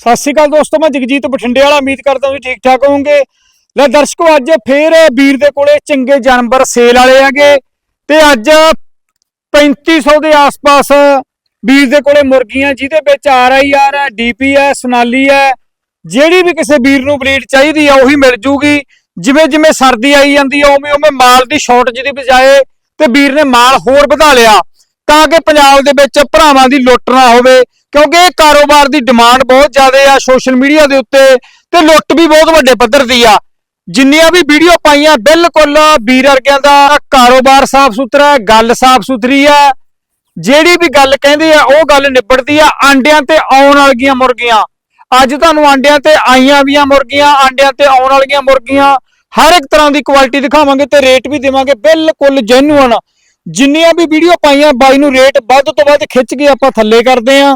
ਸਤਿ ਸ਼੍ਰੀ ਅਕਾਲ ਦੋਸਤੋ, ਮੈਂ ਜਗਜੀਤ ਬਠਿੰਡੇ ਵਾਲਾ ਉਮੀਦ ਕਰਦਾ ਹਾਂ ਵੀ ਠੀਕ ਠਾਕ ਹੋਵੋਗੇ। ਲੈ ਦਰਸ਼ਕੋ, ਅੱਜ ਫੇਰ ਵੀਰ ਦੇ ਕੋਲੇ ਚੰਗੇ ਜਾਨਵਰ ਸੇਲ ਵਾਲੇ ਹੈਗੇ ਤੇ ਅੱਜ 3500 ਦੇ ਆਸ-ਪਾਸ ਵੀਰ ਦੇ ਕੋਲੇ ਮੁਰਗੀਆਂ, ਜਿਹਦੇ ਵਿੱਚ ਆਰ ਆਈ ਆਰ ਹੈ ਡੀਪੀ ਹੈ, ਸੋਨਾਲੀ ਹੈ, ਜਿਹੜੀ ਵੀ ਕਿਸੇ ਵੀਰ ਨੂੰ ਬਰੀਡ ਚਾਹੀਦੀ ਆ, ਉਹੀ ਮਿਲ ਜੂਗੀ। ਜਿਵੇਂ ਜਿਵੇਂ ਸਰਦੀ ਆਈ ਜਾਂਦੀ ਆ, ਉਵੇਂ ਉਵੇਂ ਮਾਲ ਦੀ ਸ਼ਾਰਟੇਜ ਦੀ ਬਜਾਏ ਤੇ ਵੀਰ ਨੇ ਮਾਲ ਹੋਰ ਵਧਾ ਲਿਆ। ਤਾਂ ਕਿ ਪੰਜਾਬ ਦੇ ਵਿੱਚ ਭਰਾਵਾਂ ਦੀ ਲੁੱਟ ਨਾ ਹੋਵੇ, ਕਿਉਂਕਿ ਇਹ ਕਾਰੋਬਾਰ ਦੀ ਡਿਮਾਂਡ ਬਹੁਤ ਜ਼ਿਆਦਾ ਆ ਸੋਸ਼ਲ ਮੀਡੀਆ ਦੇ ਉੱਤੇ ਤੇ ਲੁੱਟ ਵੀ ਬਹੁਤ ਵੱਡੇ ਪੱਧਰ ਦੀ ਆ। ਜਿੰਨੀਆਂ ਵੀ ਵੀਡੀਓ ਪਾਈਆਂ, ਬਿਲਕੁਲ ਵੀਰ ਵਰਗਿਆਂ ਦਾ ਕਾਰੋਬਾਰ ਸਾਫ਼ ਸੁਥਰਾ ਹੈ, ਗੱਲ ਸਾਫ਼ ਸੁਥਰੀ ਹੈ। ਜਿਹੜੀ ਵੀ ਗੱਲ ਕਹਿੰਦੇ ਆ, ਉਹ ਗੱਲ ਨਿਬੜਦੀ ਆ, ਆਂਡਿਆਂ ਤੇ ਆਉਣ ਵਾਲੀਆਂ ਮੁਰਗੀਆਂ। ਅੱਜ ਤੁਹਾਨੂੰ ਆਂਡਿਆਂ ਤੇ ਆਈਆਂ ਵੀਆਂ ਮੁਰਗੀਆਂ, ਆਂਡਿਆਂ ਤੇ ਆਉਣ ਵਾਲੀਆਂ ਮੁਰਗੀਆਂ, ਹਰ ਇੱਕ ਤਰ੍ਹਾਂ ਦੀ ਕੁਆਲਿਟੀ ਦਿਖਾਵਾਂਗੇ ਤੇ ਰੇਟ ਵੀ ਦੇਵਾਂਗੇ, ਬਿਲਕੁਲ ਜੈਨੂਅਨ ਜਿੰਨੀਆਂ ਵੀ ਵੀਡੀਓ ਪਾਈਆਂ, ਬਾਈ ਨੂੰ ਰੇਟ ਵੱਧ ਤੋਂ ਵੱਧ ਖਿੱਚ ਕੇ ਆਪਾਂ ਥੱਲੇ ਕਰਦੇ ਆ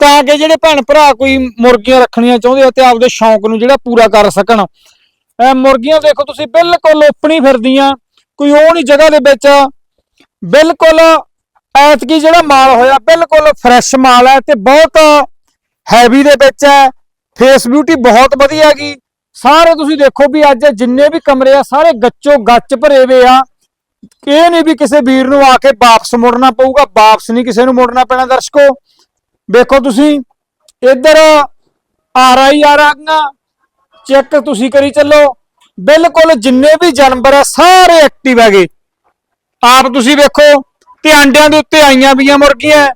ਤਾਂ ਕਿ ਜਿਹੜੇ ਭੈਣ ਭਰਾ ਕੋਈ ਮੁਰਗੀਆਂ ਰੱਖਣੀਆਂ ਚਾਹੁੰਦੇ ਆ ਤੇ ਆਪਦੇ ਸ਼ੌਂਕ ਨੂੰ ਜਿਹੜਾ ਪੂਰਾ ਕਰ ਸਕਣ। ਇਹ ਮੁਰਗੀਆਂ ਦੇਖੋ ਤੁਸੀਂ, ਬਿਲਕੁਲ ਓਪਣੀ ਫਿਰਦੀਆਂ, ਕੋਈ ਉਹ ਨਹੀਂ ਜਗ੍ਹਾ ਦੇ ਵਿੱਚ। ਬਿਲਕੁਲ ਐਤਕੀ ਜਿਹੜਾ ਮਾਲ ਹੋਇਆ, ਬਿਲਕੁਲ ਫਰੈਸ਼ ਮਾਲ ਹੈ ਤੇ ਬਹੁਤ ਹੈਵੀ ਦੇ ਵਿੱਚ ਹੈ। ਫੇਸ ਬਿਊਟੀ ਬਹੁਤ ਵਧੀਆ ਹੈਗੀ। ਸਾਰੇ ਤੁਸੀਂ ਦੇਖੋ ਵੀ ਅੱਜ ਜਿੰਨੇ ਵੀ ਕਮਰੇ ਆ, ਸਾਰੇ ਗੱਚੋ ਗੱਚ ਭਰੇ ਹੋਏ ਆ। ਇਹ ਨਹੀਂ ਵੀ ਕਿਸੇ ਵੀਰ ਨੂੰ ਆ ਕੇ ਵਾਪਸ ਮੁੜਨਾ ਪਊਗਾ ਵਾਪਸ ਨਹੀਂ ਕਿਸੇ ਨੂੰ ਮੁੜਨਾ ਪੈਣਾ ਦਰਸ਼ਕੋ। ਦੇਖੋ ਤੁਸੀਂ ਇੱਧਰ ਆ ਰਹੀ ਆ ਰਹੀਆਂ ਚੈੱਕ ਤੁਸੀਂ ਕਰੀ ਚੱਲੋ। ਬਿਲਕੁਲ ਜਿੰਨੇ ਵੀ ਜਾਨਵਰ ਆ ਸਾਰੇ ਐਕਟਿਵ ਹੈਗੇ। ਆਪ ਤੁਸੀਂ ਵੇਖੋ ਤੇ ਅੰਡਿਆਂ ਦੇ ਉੱਤੇ ਆਈਆਂ ਵੀਆਂ ਮੁਰਗੀਆਂ।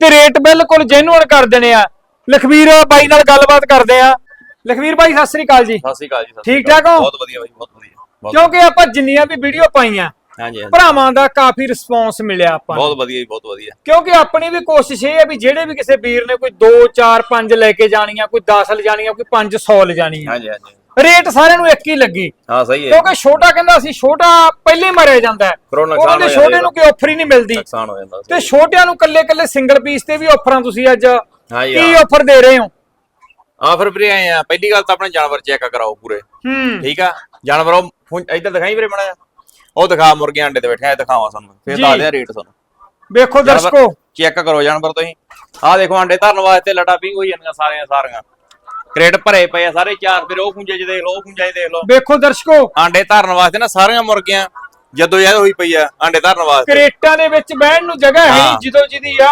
ਤੇ ਰੇਟ ਬਿਲਕੁਲ ਜੈਨੂਅਨ ਕਰ ਦੇਣੇ ਆ। ਲਖਵੀਰ ਬਾਈ ਨਾਲ ਗੱਲਬਾਤ ਕਰਦੇ ਆ। ਲਖਵੀਰ ਬਾਈ ਸਤਿ ਸ੍ਰੀ ਅਕਾਲ ਜੀ। ਸਤਿ ਸ਼੍ਰੀ ਅਕਾਲ ਜੀ ਠੀਕ ਠਾਕ ਹੋ? ਬਹੁਤ ਵਧੀਆ ਬਾਈ ਬਹੁਤ ਵਧੀਆ। ਕਿਉਂਕਿ ਆਪਾਂ ਜਿੰਨੀਆਂ ਵੀ ਵੀਡੀਓ ਪਾਈਆਂ ਹਾਂਜੀ ਹਾਂਜੀ। ਭਰਾਵਾਂ ਦਾ ਕਾਫੀ ਰਿਸਪੌਂਸ ਮਿਲਿਆ ਆਪਾਂ ਨੂੰ। ਬਹੁਤ ਵਧੀਆ ਜੀ ਬਹੁਤ ਵਧੀਆ। ਕਿਉਂਕਿ ਆਪਣੀ ਵੀ ਕੋਸ਼ਿਸ਼ ਇਹ ਹੈ ਵੀ ਜਿਹੜੇ ਵੀ ਕਿਸੇ ਵੀਰ ਨੇ ਕੋਈ 2 4 5 ਲੈ ਕੇ ਜਾਣੀਆਂ ਕੋਈ 10 ਲੈ ਜਾਣੀਆਂ ਕੋਈ 500 ਲੈ ਜਾਣੀਆਂ। ਹਾਂਜੀ ਹਾਂਜੀ। ਰੇਟ ਸਾਰਿਆਂ ਨੂੰ ਇੱਕ ਹੀ ਲੱਗੀ। ਹਾਂ ਸਹੀ ਹੈ। ਕਿਉਂਕਿ ਛੋਟਾ ਕਹਿੰਦਾ ਸੀ ਛੋਟਾ ਪਹਿਲੇ ਮਰਿਆ ਜਾਂਦਾ ਹੈ। ਕਰੋ ਉਹ ਕਹਿੰਦੇ ਛੋਟੇ ਨੂੰ ਕੋਈ ਆਫਰ ਹੀ ਨਹੀਂ ਮਿਲਦੀ। ਨੁਕਸਾਨ ਹੋ ਜਾਂਦਾ ਤੇ ਛੋਟਿਆਂ ਨੂੰ ਕੱਲੇ ਕੱਲੇ ਸਿੰਗਲ ਪੀਸ ਤੇ ਵੀ ਆਫਰਾਂ ਤੁਸੀਂ ਅੱਜ। ਹਾਂਜੀ, ਕੀ ਹਾਂ। ਆਫਰ ਦੇ ਰਹੇ ਹੋ? ਆ ਫਿਰ ਵੀਰੇ ਆਏ ਆ। ਪਹਿਲੀ ਗੱਲ ਤਾਂ ਆਪਣੇ ਜਾਨਵਰ ਚੈੱਕ ਕਰਾਓ ਪੂਰੇ। ਹੂੰ। ਠੀਕ ਆ? ਜਾਨਵਰ ਉਹ ਫੁੰ- ਇੱਧਰ ਦਿਖਾਈ ਵੀਰੇ ਮੜਾ ਉਹ ਦਿਖਾ ਮੁਰਗੇ ਅੰਡੇ ਤੇ ਬੈਠੇ ਆ ਇਹ ਦਿਖਾਵਾਂ ਤੁਹਾਨੂੰ। ਫਿਰ ਜੀ। ਦੱਸਦੇ ਆ ਰੇਟ ਤੁਹਾਨੂੰ। ਵੇਖੋ ਦਰਸ਼ਕੋ। ਚੈੱਕ ਕਰੋ ਜਾਨਵਰ ਤੁਸੀਂ। ਆ ਦੇਖੋ ਅੰਡੇ ਧਰਨ ਵਾਸਤੇ ਲਟਾ ਪੀ ਹੋਈ ਜਾਂਦੀਆਂ ਸਾਰੀਆਂ ਸਾਰੀਆਂ। ਕ੍ਰੇਟ ਭਰੇ ਪਏ ਆ ਸਾਰੇ ਚਾਰ ਫਿਰ ਉਹ ਖੁੰਝੇ ਚ ਦੇਖ ਲਓ ਉਹ ਖੁੰਝੇ ਚ ਦੇਖ ਲਓ। ਵੇਖੋ ਦਰਸ਼ਕੋ। ਆਂਡੇ ਧਰਨ ਵਾਸਤੇ ਨਾ ਸਾਰੀਆਂ ਮੁਰਗੀਆਂ ਜਦੋਂ ਜਦ ਹੋਈ ਪਈ ਆ ਆਂਡੇ ਧਰਨ ਵਾਸਤੇ। ਕਰੇਟਾਂ ਦੇ ਵਿੱਚ ਬਹਿਣ ਨੂੰ ਜਗ੍ਹਾ ਹੈ। ਜਿੱਦੋਂ ਜਿਹਦੀ ਆ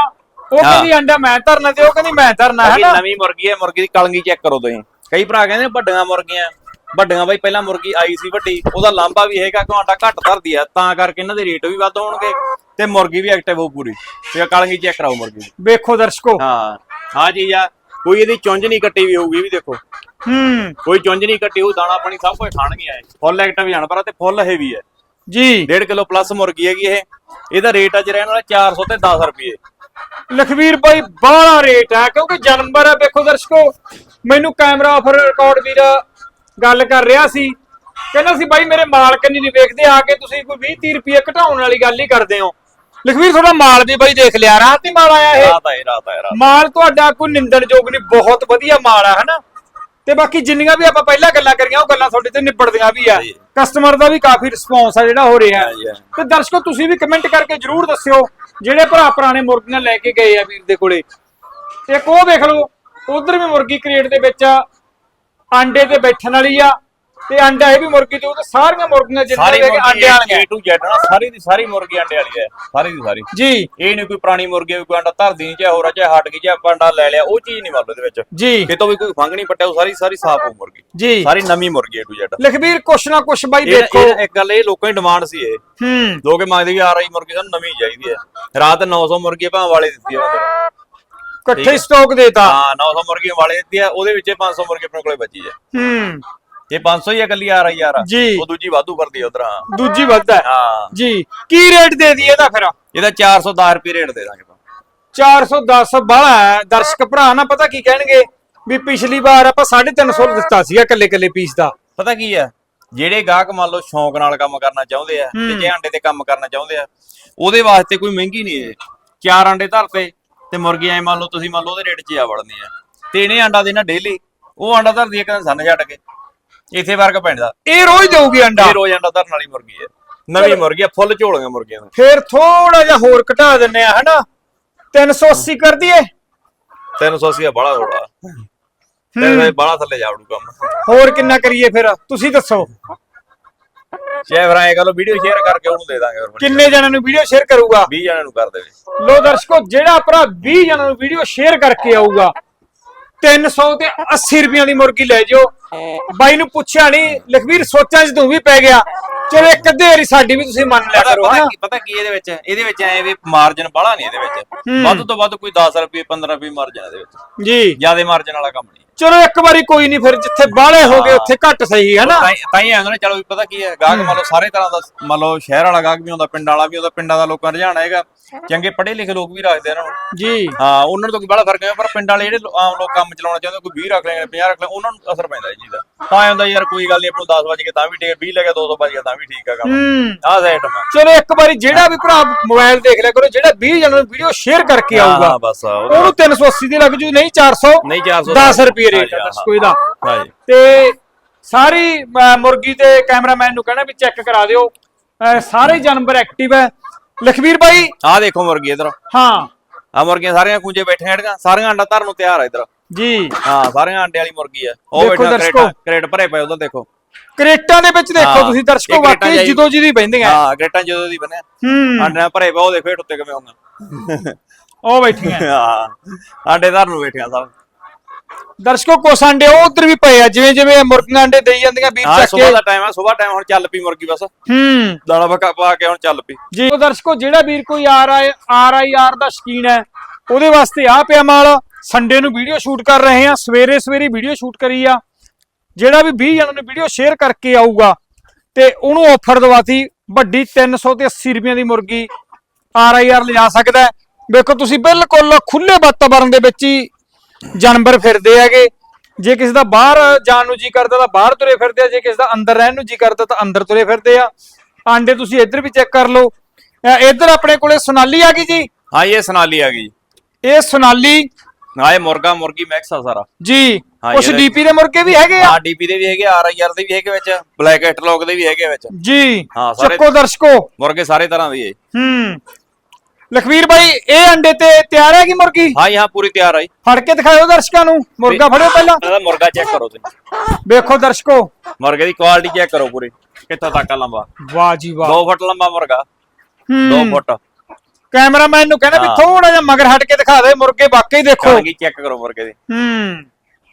ਉਹ ਹਾਂ। ਕਹਿੰਦੀ ਅੰਡਾ ਮੈਂ ਧਰਨਾ ਤੇ ਉਹ ਕਹਿੰਦੀ ਮੈਂ ਧਰਨਾ ਹੈ ਅਭੀ ਨਾ? ਨਵੀਂ ਮੁਰਗੀ ਹੈ ਮੁਰਗੀ ਦੀ ਕਲਗੀ ਚੈੱਕ ਕਰੋ ਤੁਸੀਂ। ਕਈ ਭਰਾ ਕਹਿੰਦੇ ਵੱਡੀਆਂ ਮੁਰਗੀਆਂ। ਵੱਡੀਆਂ ਬਾਈ ਪਹਿਲਾਂ ਮੁਰਗੀ ਆਈ ਸੀ ਵੱਡੀ ਉਹਦਾ ਲਾਂਬਾ ਵੀ ਹੈਗਾ ਕਿ ਆਂਡਾ ਘੱਟ ਧਰਦੀ ਆ ਤਾਂ ਕਰਕੇ ਇਹਨਾਂ ਦੇ ਰੇਟ ਵੀ ਵੱਧ ਹੋਣਗੇ ਤੇ ਮੁਰਗੀ ਵੀ ਐਕਟਿਵ ਹੋ ਪੂਰੀ। ਤੇ ਕਲਗੀ ਚੈੱਕ ਕਰਾਓ ਮੁਰਗੀ ਵੇਖੋ ਦਰਸ਼ਕੋ। ਹਾਂ ਹਾਂ ਜੀ ਆ ਕੋਈ ਇਹਦੀ ਚੁੰਝ ਨਹੀਂ ਕੱਟੀ ਵੀ ਹੋਊਗੀ ਵੀ ਦੇਖੋ। ਹੂੰ। ਕੋਈ ਚੁੰਝ ਨਹੀਂ ਕੱਟੀ ਹੋਊ ਦਾਣਾ ਪਾਣੀ ਸਭ ਕੁਝ ਖਾਣਗੀਆਂ ਇਹ ਫੁੱਲ ਐਕਟਿਵ ਜਾਨਵਰ ਆ ਤੇ ਫੁੱਲ ਹੈਵੀ ਹੈ ਜੀ। 1.5 ਕਿਲੋ ਪਲੱਸ ਮੁਰਗੀ ਹੈਗੀ ਇਹ। ਇਹਦਾ ਰੇਟ ਅੱਜ ਰਹਿਣ ਵਾਲਾ 400 ਤੇ 10 ਰੁਪਏ। ਲਖਵੀਰ ਭਾਈ ਬਾਹਲਾ ਰੇਟ ਹੈ ਕਿਉਂਕਿ ਜਾਨਵਰ ਹੈ ਵੇਖੋ ਦਰਸ਼ਕੋ। ਮੈਨੂੰ ਕੈਮਰਾ ਆਫਰ ਰਿਕਾਰਡ ਵੀਰ ਗੱਲ ਕਰ ਰਿਹਾ ਸੀ। ਕਹਿੰਦਾ ਸੀ ਬਾਈ ਮੇਰੇ ਮਾਲਕ ਨਹੀਂ ਵੇਖਦੇ ਆ ਕੇ ਤੁਸੀਂ ਕੋਈ 20 30 ਰੁਪਏ ਘਟਾਉਣ ਵਾਲੀ ਗੱਲ ਹੀ ਕਰਦੇ ਹੋ। ਲਖਵੀਰ ਤੁਹਾਡਾ ਮਾਲ ਵੀ ਬਾਈ ਦੇਖ ਲਿਆ ਰਾਤ ਹੀ ਮਾਲ ਆਇਆ ਇਹ। ਰਾਤ ਆਏ ਰਾਤ ਆਏ ਰਾਤ ਮਾਲ ਤੁਹਾਡਾ ਕੋਈ ਨਿੰਦਣਯੋਗ ਨਹੀਂ ਬਹੁਤ ਵਧੀਆ ਮਾਲ ਆ ਹਨਾ? ਤੇ ਬਾਕੀ ਜਿੰਨੀਆਂ ਵੀ ਆਪਾਂ ਪਹਿਲਾਂ ਗੱਲਾਂ ਕਰੀਆਂ ਉਹ ਗੱਲਾਂ ਤੁਹਾਡੇ ਤੇ ਨਿਬੜਦੀਆਂ ਵੀ ਆ। ਜੀ। ਕਸਟਮਰ ਦਾ ਵੀ ਕਾਫੀ ਰਿਸਪੌਂਸ ਆ ਜਿਹੜਾ ਹੋ ਰਿਹਾ। ਹੈ। ਹਾਂਜੀ, ਹਾਂਜੀ। ਤੇ ਦਰਸ਼ਕੋ ਤੁਸੀਂ ਵੀ ਕਮੈਂਟ ਕਰਕੇ ਜਰੂਰ ਦੱਸਿਓ ਜਿਹੜੇ ਭਰਾ ਪੁਰਾਣੇ ਮੁਰਗੀਆਂ ਲੈ ਕੇ ਗਏ ਆ ਵੀਰ ਦੇ ਕੋਲੇ। ਇੱਕ ਉਹ ਦੇਖ ਲਓ ਉਧਰ ਵੀ ਮੁਰਗੀ ਕ੍ਰੇਟ ਦੇ ਵਿੱਚ ਆਂਡੇ ਤੇ ਬੈਠਣ ਵਾਲੀ ਆ ਤੇ ਅੰਡਾ ਇਹ ਵੀ ਮੁਰਗੀ ਤੇ ਉਹ ਤੇ ਸਾਰੀਆਂ ਮੁਰਗੀਆਂ ਜਿੰਨੀਆਂ ਸਾਰੀ ਵੀ ਮੁਰਗੀ ਆਂਡੇ ਵਾਲੀਆਂ। A to Z ਨਾ ਸਾਰੀ ਦੀ ਸਾਰੀ ਮੁਰਗੀ ਅੰਡੇ ਵਾਲੀ ਹੈ। ਸਾਰੀ ਦੀ ਸਾਰੀ। ਜੀ। ਇਹ ਨਹੀਂ ਕੋਈ ਪੁਰਾਣੀ ਮੁਰਗੀ ਕੋਈ ਅੰਡਾ ਧਰਦੀ ਨਹੀਂ ਚਾਹੇ ਹੋਰ ਆ, ਚਾਹੇ ਹਟ ਗਈ ਚਾਹੇ ਆਪਾਂ ਅੰਡਾ ਲੈ ਲਿਆ ਉਹ ਚੀਜ਼ ਨਹੀਂ ਲਓ ਇਹਦੇ ਵਿੱਚ। ਜੀ। ਕਿਤੋਂ ਵੀ ਕੋਈ ਫੰਗ ਨਹੀਂ ਪੱਟਿਆ ਉਹ ਸਾਰੀ ਸਾਰੀ ਸਾਫ਼ ਹੋ ਮੁਰਗੀ। ਜੀ। ਸਾਰੀ ਨਵੀਂ ਮੁਰਗੀ A to Z ਲਖਬੀਰ ਕੁਛ ਨਾ ਕੁਛ ਬਾਈ ਦੇਖੋ। ਇਹ- ਇੱਕ ਗੱਲ ਇਹ ਲੋਕਾਂ ਦੀ ਡਿਮਾਂਡ ਸੀ ਇਹ। ਹੂੰ। ਲੋਕ ਮੰਗਦੇ ਵੀ ਆ ਰਹੀ ਮੁਰਗੀ ਸਾਨੂੰ ਨਵੀਂ ਚਾਹੀਦੀ ਹੈ। ਰਾਤ 900 ਮੁਰਗੀ ਭਾਂ ਵਾਲੇ ਦਿੱਤੀ ਬੰਦੇ ਨੇ। ਇਕੱਠੇ ਸਟਾਕ ਦੇਤਾ। ਹਾਂ 900 ਮੁਰਗੀ ਵਾਲੇ ਦਿੱਤੀ ਆ ਉਹਦੇ ਵਿੱਚ 500 ਮੁਰਗੀ ਆਪਣੇ ਕੋਲੇ ਬਚੀ ਹੈ। ਹੂੰ। ਇਹ 500 ਹੀ ਇਕੱਲੀ ਆ ਰਹੀ ਯਾਰ ਜੀ। ਉਹ ਦੂਜੀ ਵਾਧੂ ਕਰਦੀ ਆ ਉਧਰ ਹਾਂ। ਦੂਜੀ ਵੱਧ ਹੈ। ਹਾਂ। ਜੀ ਕੀ ਰੇਟ ਦੇ ਦਈਏ ਇਹਦਾ ਫਿਰ? ਇਹਦਾ 410 ਰੁਪਏ ਰੇਟ ਦੇ ਦਾਂਗੇ ਆਪਾਂ। 410 ਬਾਹਲਾ ਹੈ। ਦਰਸ਼ਕ ਭਰਾ ਨਾ ਪਤਾ ਕੀ ਕਹਿਣਗੇ? ਵੀ ਪਿਛਲੀ ਵਾਰ ਆਪਾਂ 350 ਦਿੱਤਾ ਸੀਗਾ ਕੱਲੇ ਕੱਲੇ ਪੀਸ ਦਾ। ਪਤਾ ਕੀ ਆ ਜਿਹੜੇ ਗਾਹਕ ਮੰਨ ਲਓ ਸ਼ੌਂਕ ਨਾਲ ਕੰਮ ਕਰਨਾ ਚਾਹੁੰਦੇ ਆ ਤੇ। ਜੇ ਆਂਡੇ ਤੇ ਕੰਮ ਕਰਨਾ ਚਾਹੁੰਦੇ ਆ ਉਹਦੇ ਵਾਸਤੇ ਕੋਈ ਮਹਿੰਗੀ ਨਹੀਂ ਇਹ। ਚਾਰ ਆਂਡੇ ਧਰਤੇ ਤੇ ਮੁਰਗੀ ਐ ਮੰਨ ਲਓ ਤੁਸੀਂ ਮੰਨ ਲਓ ਉਹਦੇ ਰੇਟ 'ਚ ਆ ਵੜਨੀ ਆ ਤੇ ਇਹਨੇ ਆਂਡਾ ਦੇਣਾ ਡੇਲੀ ਉਹ ਆਂਡਾ ਧਰਦੀ ਆ ਕਹਿੰਦਾ ਸਾਨੂੰ ਛੱਡ ਕੇ। ਇੱਥੇ ਵਰਕ ਪੈਂਦਾ ਇਹ ਰੋਜ਼ ਦੇਊਗੀ ਅੰਡਾ? ਇਹ ਰੋਜ਼ ਆਂਡਾ ਧਰਨ ਵਾਲੀ ਮੁਰਗੀ ਹੈ ਨਵੀਂ ਮੁਰਗੀ ਆ ਫੁੱਲ ਝੋਲੀਆਂ ਮੁਰਗੀਆਂ ਦੀਆਂ ਫਿਰ ਥੋੜਾ ਜਿਹਾ ਹੋਰ ਘਟਾ ਦਿੰਨੇ ਆ ਹਨਾ? 380 ਕਰ ਦਈਏ। 380 ਆ ਬੜਾ ਥੋੜਾ ਤੇ ਬਾਹਲਾ ਥੱਲੇ ਜਾਵੜੂ ਕੰਮ। ਹੋਰ ਕਿੰਨਾ ਕਰੀਏ ਫਿਰ? ਤੁਸੀਂ ਦੱਸੋ। ਸ਼ੇਅਰ ਐਂ ਕਰ ਵੀਡੀਓ ਸ਼ੇਅਰ ਕਰਕੇ ਉਹਨੂੰ ਦੇ ਦਾਂਗੇ ਫਿਰ ਕਿੰਨੇ ਜਣਾਂ ਨੂੰ ਵੀਡੀਓ ਸ਼ੇਅਰ ਕਰੂਗਾ? 20 ਜਣਿਆਂ ਨੂੰ ਕਰ ਦੇਵੇ। ਲੋ ਦਰਸ਼ਕੋ ਜਿਹੜਾ ਭਰਾ 20 ਜਣਾਂ ਨੂੰ ਵੀਡੀਓ ਸ਼ੇਅਰ ਕਰਕੇ ਆਊਗਾ 300 ਤੇ 80 ਰੁਪਈਆਂ ਦੀ ਮੁਰਗੀ ਲੈ ਜਾਓ। ਬਾਈ ਨੂੰ ਪੁੱਛਿਆ ਨਹੀਂ ਲਖਵੀਰ ਸੋਚਾਂ 'ਚ ਤੂੰ ਵੀ ਪੈ ਗਿਆ। ਚਲੋ ਇੱਕ ਅੱਧੇ ਵਾਰੀ ਸਾਡੀ ਵੀ ਤੁਸੀਂ ਮੰਨ ਲਿਆ ਪਤਾ ਕਰੋ ਪਤਾ ਹਨਾ? ਕੀ ਪਤਾ ਕੀ ਇਹਦੇ ਵਿੱਚ? ਇਹਦੇ ਵਿੱਚ ਐ ਵੀ ਮਾਰਜਨ ਬਾਹਲਾ ਨਹੀਂ ਇਹਦੇ ਵਿੱਚ। ਵੱਧ ਤੋਂ ਵੱਧ ਕੋਈ 10 ਰੁਪਏ 15 ਰੁਪਏ ਮਾਰਜਨ ਇਹਦੇ ਵਿੱਚ। ਜੀ। ਜਿਆਦੇ ਮਾਰਜਨ ਵਾਲਾ ਕੰਮ ਨਹੀਂ ਚਲੋ ਇੱਕ ਵਾਰੀ ਕੋਈ ਨਹੀਂ ਫਿਰ ਜਿੱਥੇ ਬਾਹਲੇ ਹੋ ਗਏ ਉੱਥੇ ਘੱਟ ਸਹੀ ਹੈ ਨਾ। ਤਾਂ ਹੀ- ਤਾਂ ਹੀ ਆਉਂਦੇ ਨੇ ਚਲੋ ਵੀ ਪਤਾ ਕੀ ਹੈ ਗਾਹਕ ਮੰਨ ਲਓ ਸਾਰੇ ਤਰ੍ਹਾਂ ਦਾ ਮੰਨ ਲਓ ਸ਼ਹਿਰ ਵਾਲਾ ਗਾਹਕ ਵੀ ਹੁੰਦਾ ਪਿੰਡ ਵਾਲਾ ਵੀ ਹੁੰਦਾ ਪਿੰਡਾਂ ਦਾ ਲੋਕਾਂ ਰੁਝਾਨ ਹੈਗਾ। ਚੰਗੇ ਪੜ੍ਹੇ ਲਿਖੇ ਲੋਕ ਵੀ ਰੱਖਦੇ ਆ ਇਹਨਾਂ ਨੂੰ ਜੀ। ਹਾਂ ਉਹਨਾਂ ਨੂੰ ਤਾਂ ਕੋਈ ਬੜਾ ਫ਼ਰਕ ਨਹੀਂ ਪਰ ਪਿੰਡ ਵਾਲੇ ਜਿਹੜੇ ਆਮ ਲੋਕ ਕੰਮ ਚਲਾਉਣਾ ਚਾਹੁੰਦੇ ਕੋਈ 20 ਰੱਖ ਲੈਣਗੇ 50 ਰੱਖ ਲੈ ਉਹਨਾਂ ਨੂੰ ਅਸਰ ਪੈਂਦਾ ਇਹ ਚੀਜ਼ ਦਾ ਤਾਂ ਆਉਂਦਾ ਯਾਰ ਕੋਈ ਗੱਲ ਨਹੀਂ ਆਪਾਂ ਨੂੰ 10 ਵਜੇ ਤਾਂ ਵੀ ਠੀਕ 20 ਲੈ ਗਿਆ 200 ਵਜੇ ਤਾਂ ਵੀ ਠੀਕ ਆ ਕੰਮ। ਹੂੰ। ਆਹ ਸਿਸਟਮ ਆ ਚਲੋ ਇੱਕ ਵਾਰੀ ਜਿਹੜਾ ਵੀ ਭਰਾ ਮੋਬਾਈਲ ਦੇਖ ਲਿਆ ਕਰੋ ਜਿਹੜਾ 20 ਜਣਾਂ ਨੂੰ ਵੀਡੀਓ ਸ਼ੇਅਰ ਕਰਕੇ ਆਊਗਾ ਹਾਂ ਬਸ ਆ, ਉਹਦਾ- ਉਹਨੂੰ 380 ਦੀ ਲੱਗ ਜੂ ਨਹੀਂ 400 ਨਹੀਂ 400 10 ਰੁਪਏ ਰੇਟ ਦੱਸ ਕੋਈ ਦਾ ਹਾਂਜੀ ਤੇ ਸਾਰੀ ਅਹ, ਮੁਰਗੀ ਤੇ ਕੈਮਰਾਮੈਨ ਨੂੰ ਕਹਿਣਾ ਵੀ ਚੈੱਕ ਕਰਾ ਦਿਓ। ਸਾਰੇ ਜਾਨਵਰ ਐਕਟਿਵ ਹੈ। ਲਖਵੀਰ ਭਾਈ ਆਹ ਦੇਖੋ ਮੁਰਗੀ ਇਧਰ। ਹਾਂ। ਆ ਮੁਰਗੀਆਂ ਸਾਰੀਆਂ ਕੁੰਜੇ ਬੈਠੀਆਂ ਹੈੜੀਆਂ ਸਾਰੀਆਂ ਅੰਡਾ ਧਰਨ ਨੂੰ ਤਿਆਰ ਆ ਇਧਰ। ਜੀ। ਹਾਂ ਸਾਰੀਆਂ ਅੰਡੇ ਵਾਲੀ ਮੁਰਗੀ ਆ। ਉਹ ਦੇਖੋ ਬੈਠਾ ਦਰਸ਼ਕੋ। ਕਰੇਟ ਕਰੇਟ ਭਰੇ ਪਏ ਉਧਰ ਦੇਖੋ। ਕਰੇਟਾਂ ਦੇ ਵਿੱਚ ਦੇਖੋ ਹਾਂ, ਤੁਸੀਂ ਦਰਸ਼ਕੋ ਇਹ ਕਰੇਟਾਂ ਵਾਕਈ ਜਾਈ- ਜਦੋਂ ਜਿਹਦੀ ਬੈਂਦੀਆਂ ਹਾਂ ਗ੍ਰੇਟਾਂ ਜਦੋਂ ਦੀ ਬਣਿਆ ਹੂੰ। ਅੰਡੇ ਨਾਲ ਭਰੇ ਪਏ ਉਹ ਦੇਖੋ ਇਹ ਉੱਤੇ ਕਿਵੇਂ ਹੋਊਗਾ ਉਹ ਬੈਠੀਆਂ। ਹਾਂ ਅੰਡੇ ਧਰਨ ਨੂੰ ਬੈਠੀਆਂ ਸਭ। ਦਰਸ਼ਕੋ ਕੁਛ ਅੰਡੇ ਉਹ ਉਧਰ ਵੀ ਪਏ ਆ ਜਿਵੇਂ ਜਿਵੇਂ ਮੁਰਗੀਆਂ ਅੰਡੇ ਦੇਈ ਜਾਂਦੀਆਂ ਵੀਰ ਚੱਕ ਸਵੇਰ ਕੇ। ਦਾ ਟਾਈਮ ਆ ਸਵੇਰ ਟਾਈਮ ਹੁਣ ਚੱਲ ਪਈ ਮੁਰਗੀ ਬਸ। ਹੂੰ। ਦਾਣਾ ਫੱਕਾ ਪਾ ਕੇ ਹੁਣ ਚੱਲ ਪਈ। ਜੀ ਉਹ ਦਰਸ਼ਕੋ ਜਿਹੜਾ ਵੀਰ ਕੋਈ R I R I R ਦਾ ਸ਼ਕੀਨ ਹੈ ਉਹਦੇ ਵਾਸਤੇ ਆ ਪਿਆ ਮਾਲ। ਸੰਡੇ ਨੂੰ ਵੀਡੀਓ ਸ਼ੂਟ ਕਰ ਰਹੇ ਆ ਸਵੇਰੇ ਸਵੇਰੇ ਵੀਡੀਓ ਸ਼ੂਟ ਕਰੀ ਆ। ਜਿਹੜਾ ਵੀ 20 ਜਣਾਂ ਨੂੰ ਵੀਡੀਓ ਸ਼ੇਅਰ ਕਰਕੇ ਆਊਗਾ ਤੇ ਉਹਨੂੰ ਆਫਰ ਦਵਾਤੀ ਵੱਡੀ 300 ਤੇ 80 ਰੁਪਈਆਂ ਦੀ ਮੁਰਗੀ ਆਰ ਆਈ ਆਰ ਲਿਜਾ ਸਕਦਾ। ਵੇਖੋ ਤੁਸੀਂ ਬਿਲਕੁਲ ਖੁੱਲੇ ਵਾਤਾਵਰਣ ਦੇ ਵਿੱਚ ਹੀ ਜਾਨਵਰ ਫਿਰਦੇ ਹੈਗੇ। ਜੇ ਕਿਸੇ ਦਾ ਬਾਹਰ ਜਾਣ ਨੂੰ ਜੀ ਕਰਦਾ ਤਾਂ ਬਾਹਰ ਤੁਰੇ ਫਿਰਦੇ ਆ। ਜੇ ਕਿਸੇ ਦਾ ਅੰਦਰ ਰਹਿਣ ਨੂੰ ਜੀ ਕਰਦਾ ਤਾਂ ਅੰਦਰ ਤੁਰੇ ਫਿਰਦੇ ਆ। ਆਂਡੇ ਤੁਸੀਂ ਇੱਧਰ ਵੀ ਚੈੱਕ ਕਰ ਲਓ। ਇੱਧਰ ਆਪਣੇ ਕੋਲੇ ਸੋਨਾਲੀ ਆ ਗਈ ਜੀ। ਹਾਂ ਇਹ ਸਨਾਲੀ ਆ ਗਈ। ਇਹ ਸੋਨਾਲੀ। ਹਾਂ ਇਹ ਮੁਰਗਾ ਮੁਰਗੀ ਮਿਕਸ ਆ ਸਾਰਾ। ਜੀ ਇਹਦੇ- ਡੀਪੀ ਦੇ ਮੁਰਗੇ ਵੀ ਹੈਗੇ ਆ? ਹਾਂ ਡੀਪੀ ਦੇ ਵੀ ਹੈਗੇ ਆਰ ਆਈ ਆਰ ਦੇ ਵੀ ਹੈਗੇ ਵਿੱਚ ਬਲੈਕ ਐਟਲੌਗ ਦੇ ਵੀ ਹੈਗੇ ਵਿੱਚ। ਜੀ ਹਾਂ, ਸਾਰੇ- ਚੱਕੋ ਦਰਸ਼ਕੋ। ਮੁਰਗੇ ਸਾਰੇ ਤਰ੍ਹਾਂ ਦੇ ਹੂੰ। ਲਖਵੀਰ ਭਾਈ ਇਹ ਅੰਡੇ ਤੇ ਤਿਆਰ ਹੈ ਕਿ ਮੁਰਗੀ? ਹਾਂ ਜੀ ਹਾਂ ਪੂਰੀ ਤਿਆਰ ਆਈ ਫੜ ਕੇ ਦਿਖਾਓ ਦਰਸ਼ਕਾਂ ਨੂੰ। ਮੁਰਗਾ ਫੜਿਓ ਪਹਿਲਾਂ। ਇਹਦਾ ਮੁਰਗਾ ਚੈੱਕ ਕਰੋ ਤੁਸੀਂ। ਵੇਖੋ ਦਰਸ਼ਕੋ। ਮੁਰਗੇ ਦੀ ਕੁਆਲਿਟੀ ਚੈੱਕ ਕਰੋ ਪੂਰੀ। ਕਿੱਥੋਂ ਤੱਕ ਆ ਲੰਬਾ? ਵਾਹ ਜੀ ਵਾਹ। 2 ਫੁੱਟ ਲੰਬਾ ਮੁਰਗਾ। 2 ਹੂੰ ਫੁੱਟ। ਕੈਮਰਾਮੈਨ ਨੂੰ ਕਹਿੰਦਾ ਵੀ ਹਾਂ। ਥੋੜਾ ਜਿਹਾ ਮਗਰ ਹਟ ਕੇ ਦਿਖਾ ਦੇ ਮੁਰਗੇ ਵਾਕਈ ਦੇਖੋ। ਕਾਂਗੀ ਚੈੱਕ ਕਰੋ ਮੁਰਗੇ ਦੀ। ਹੂੰ।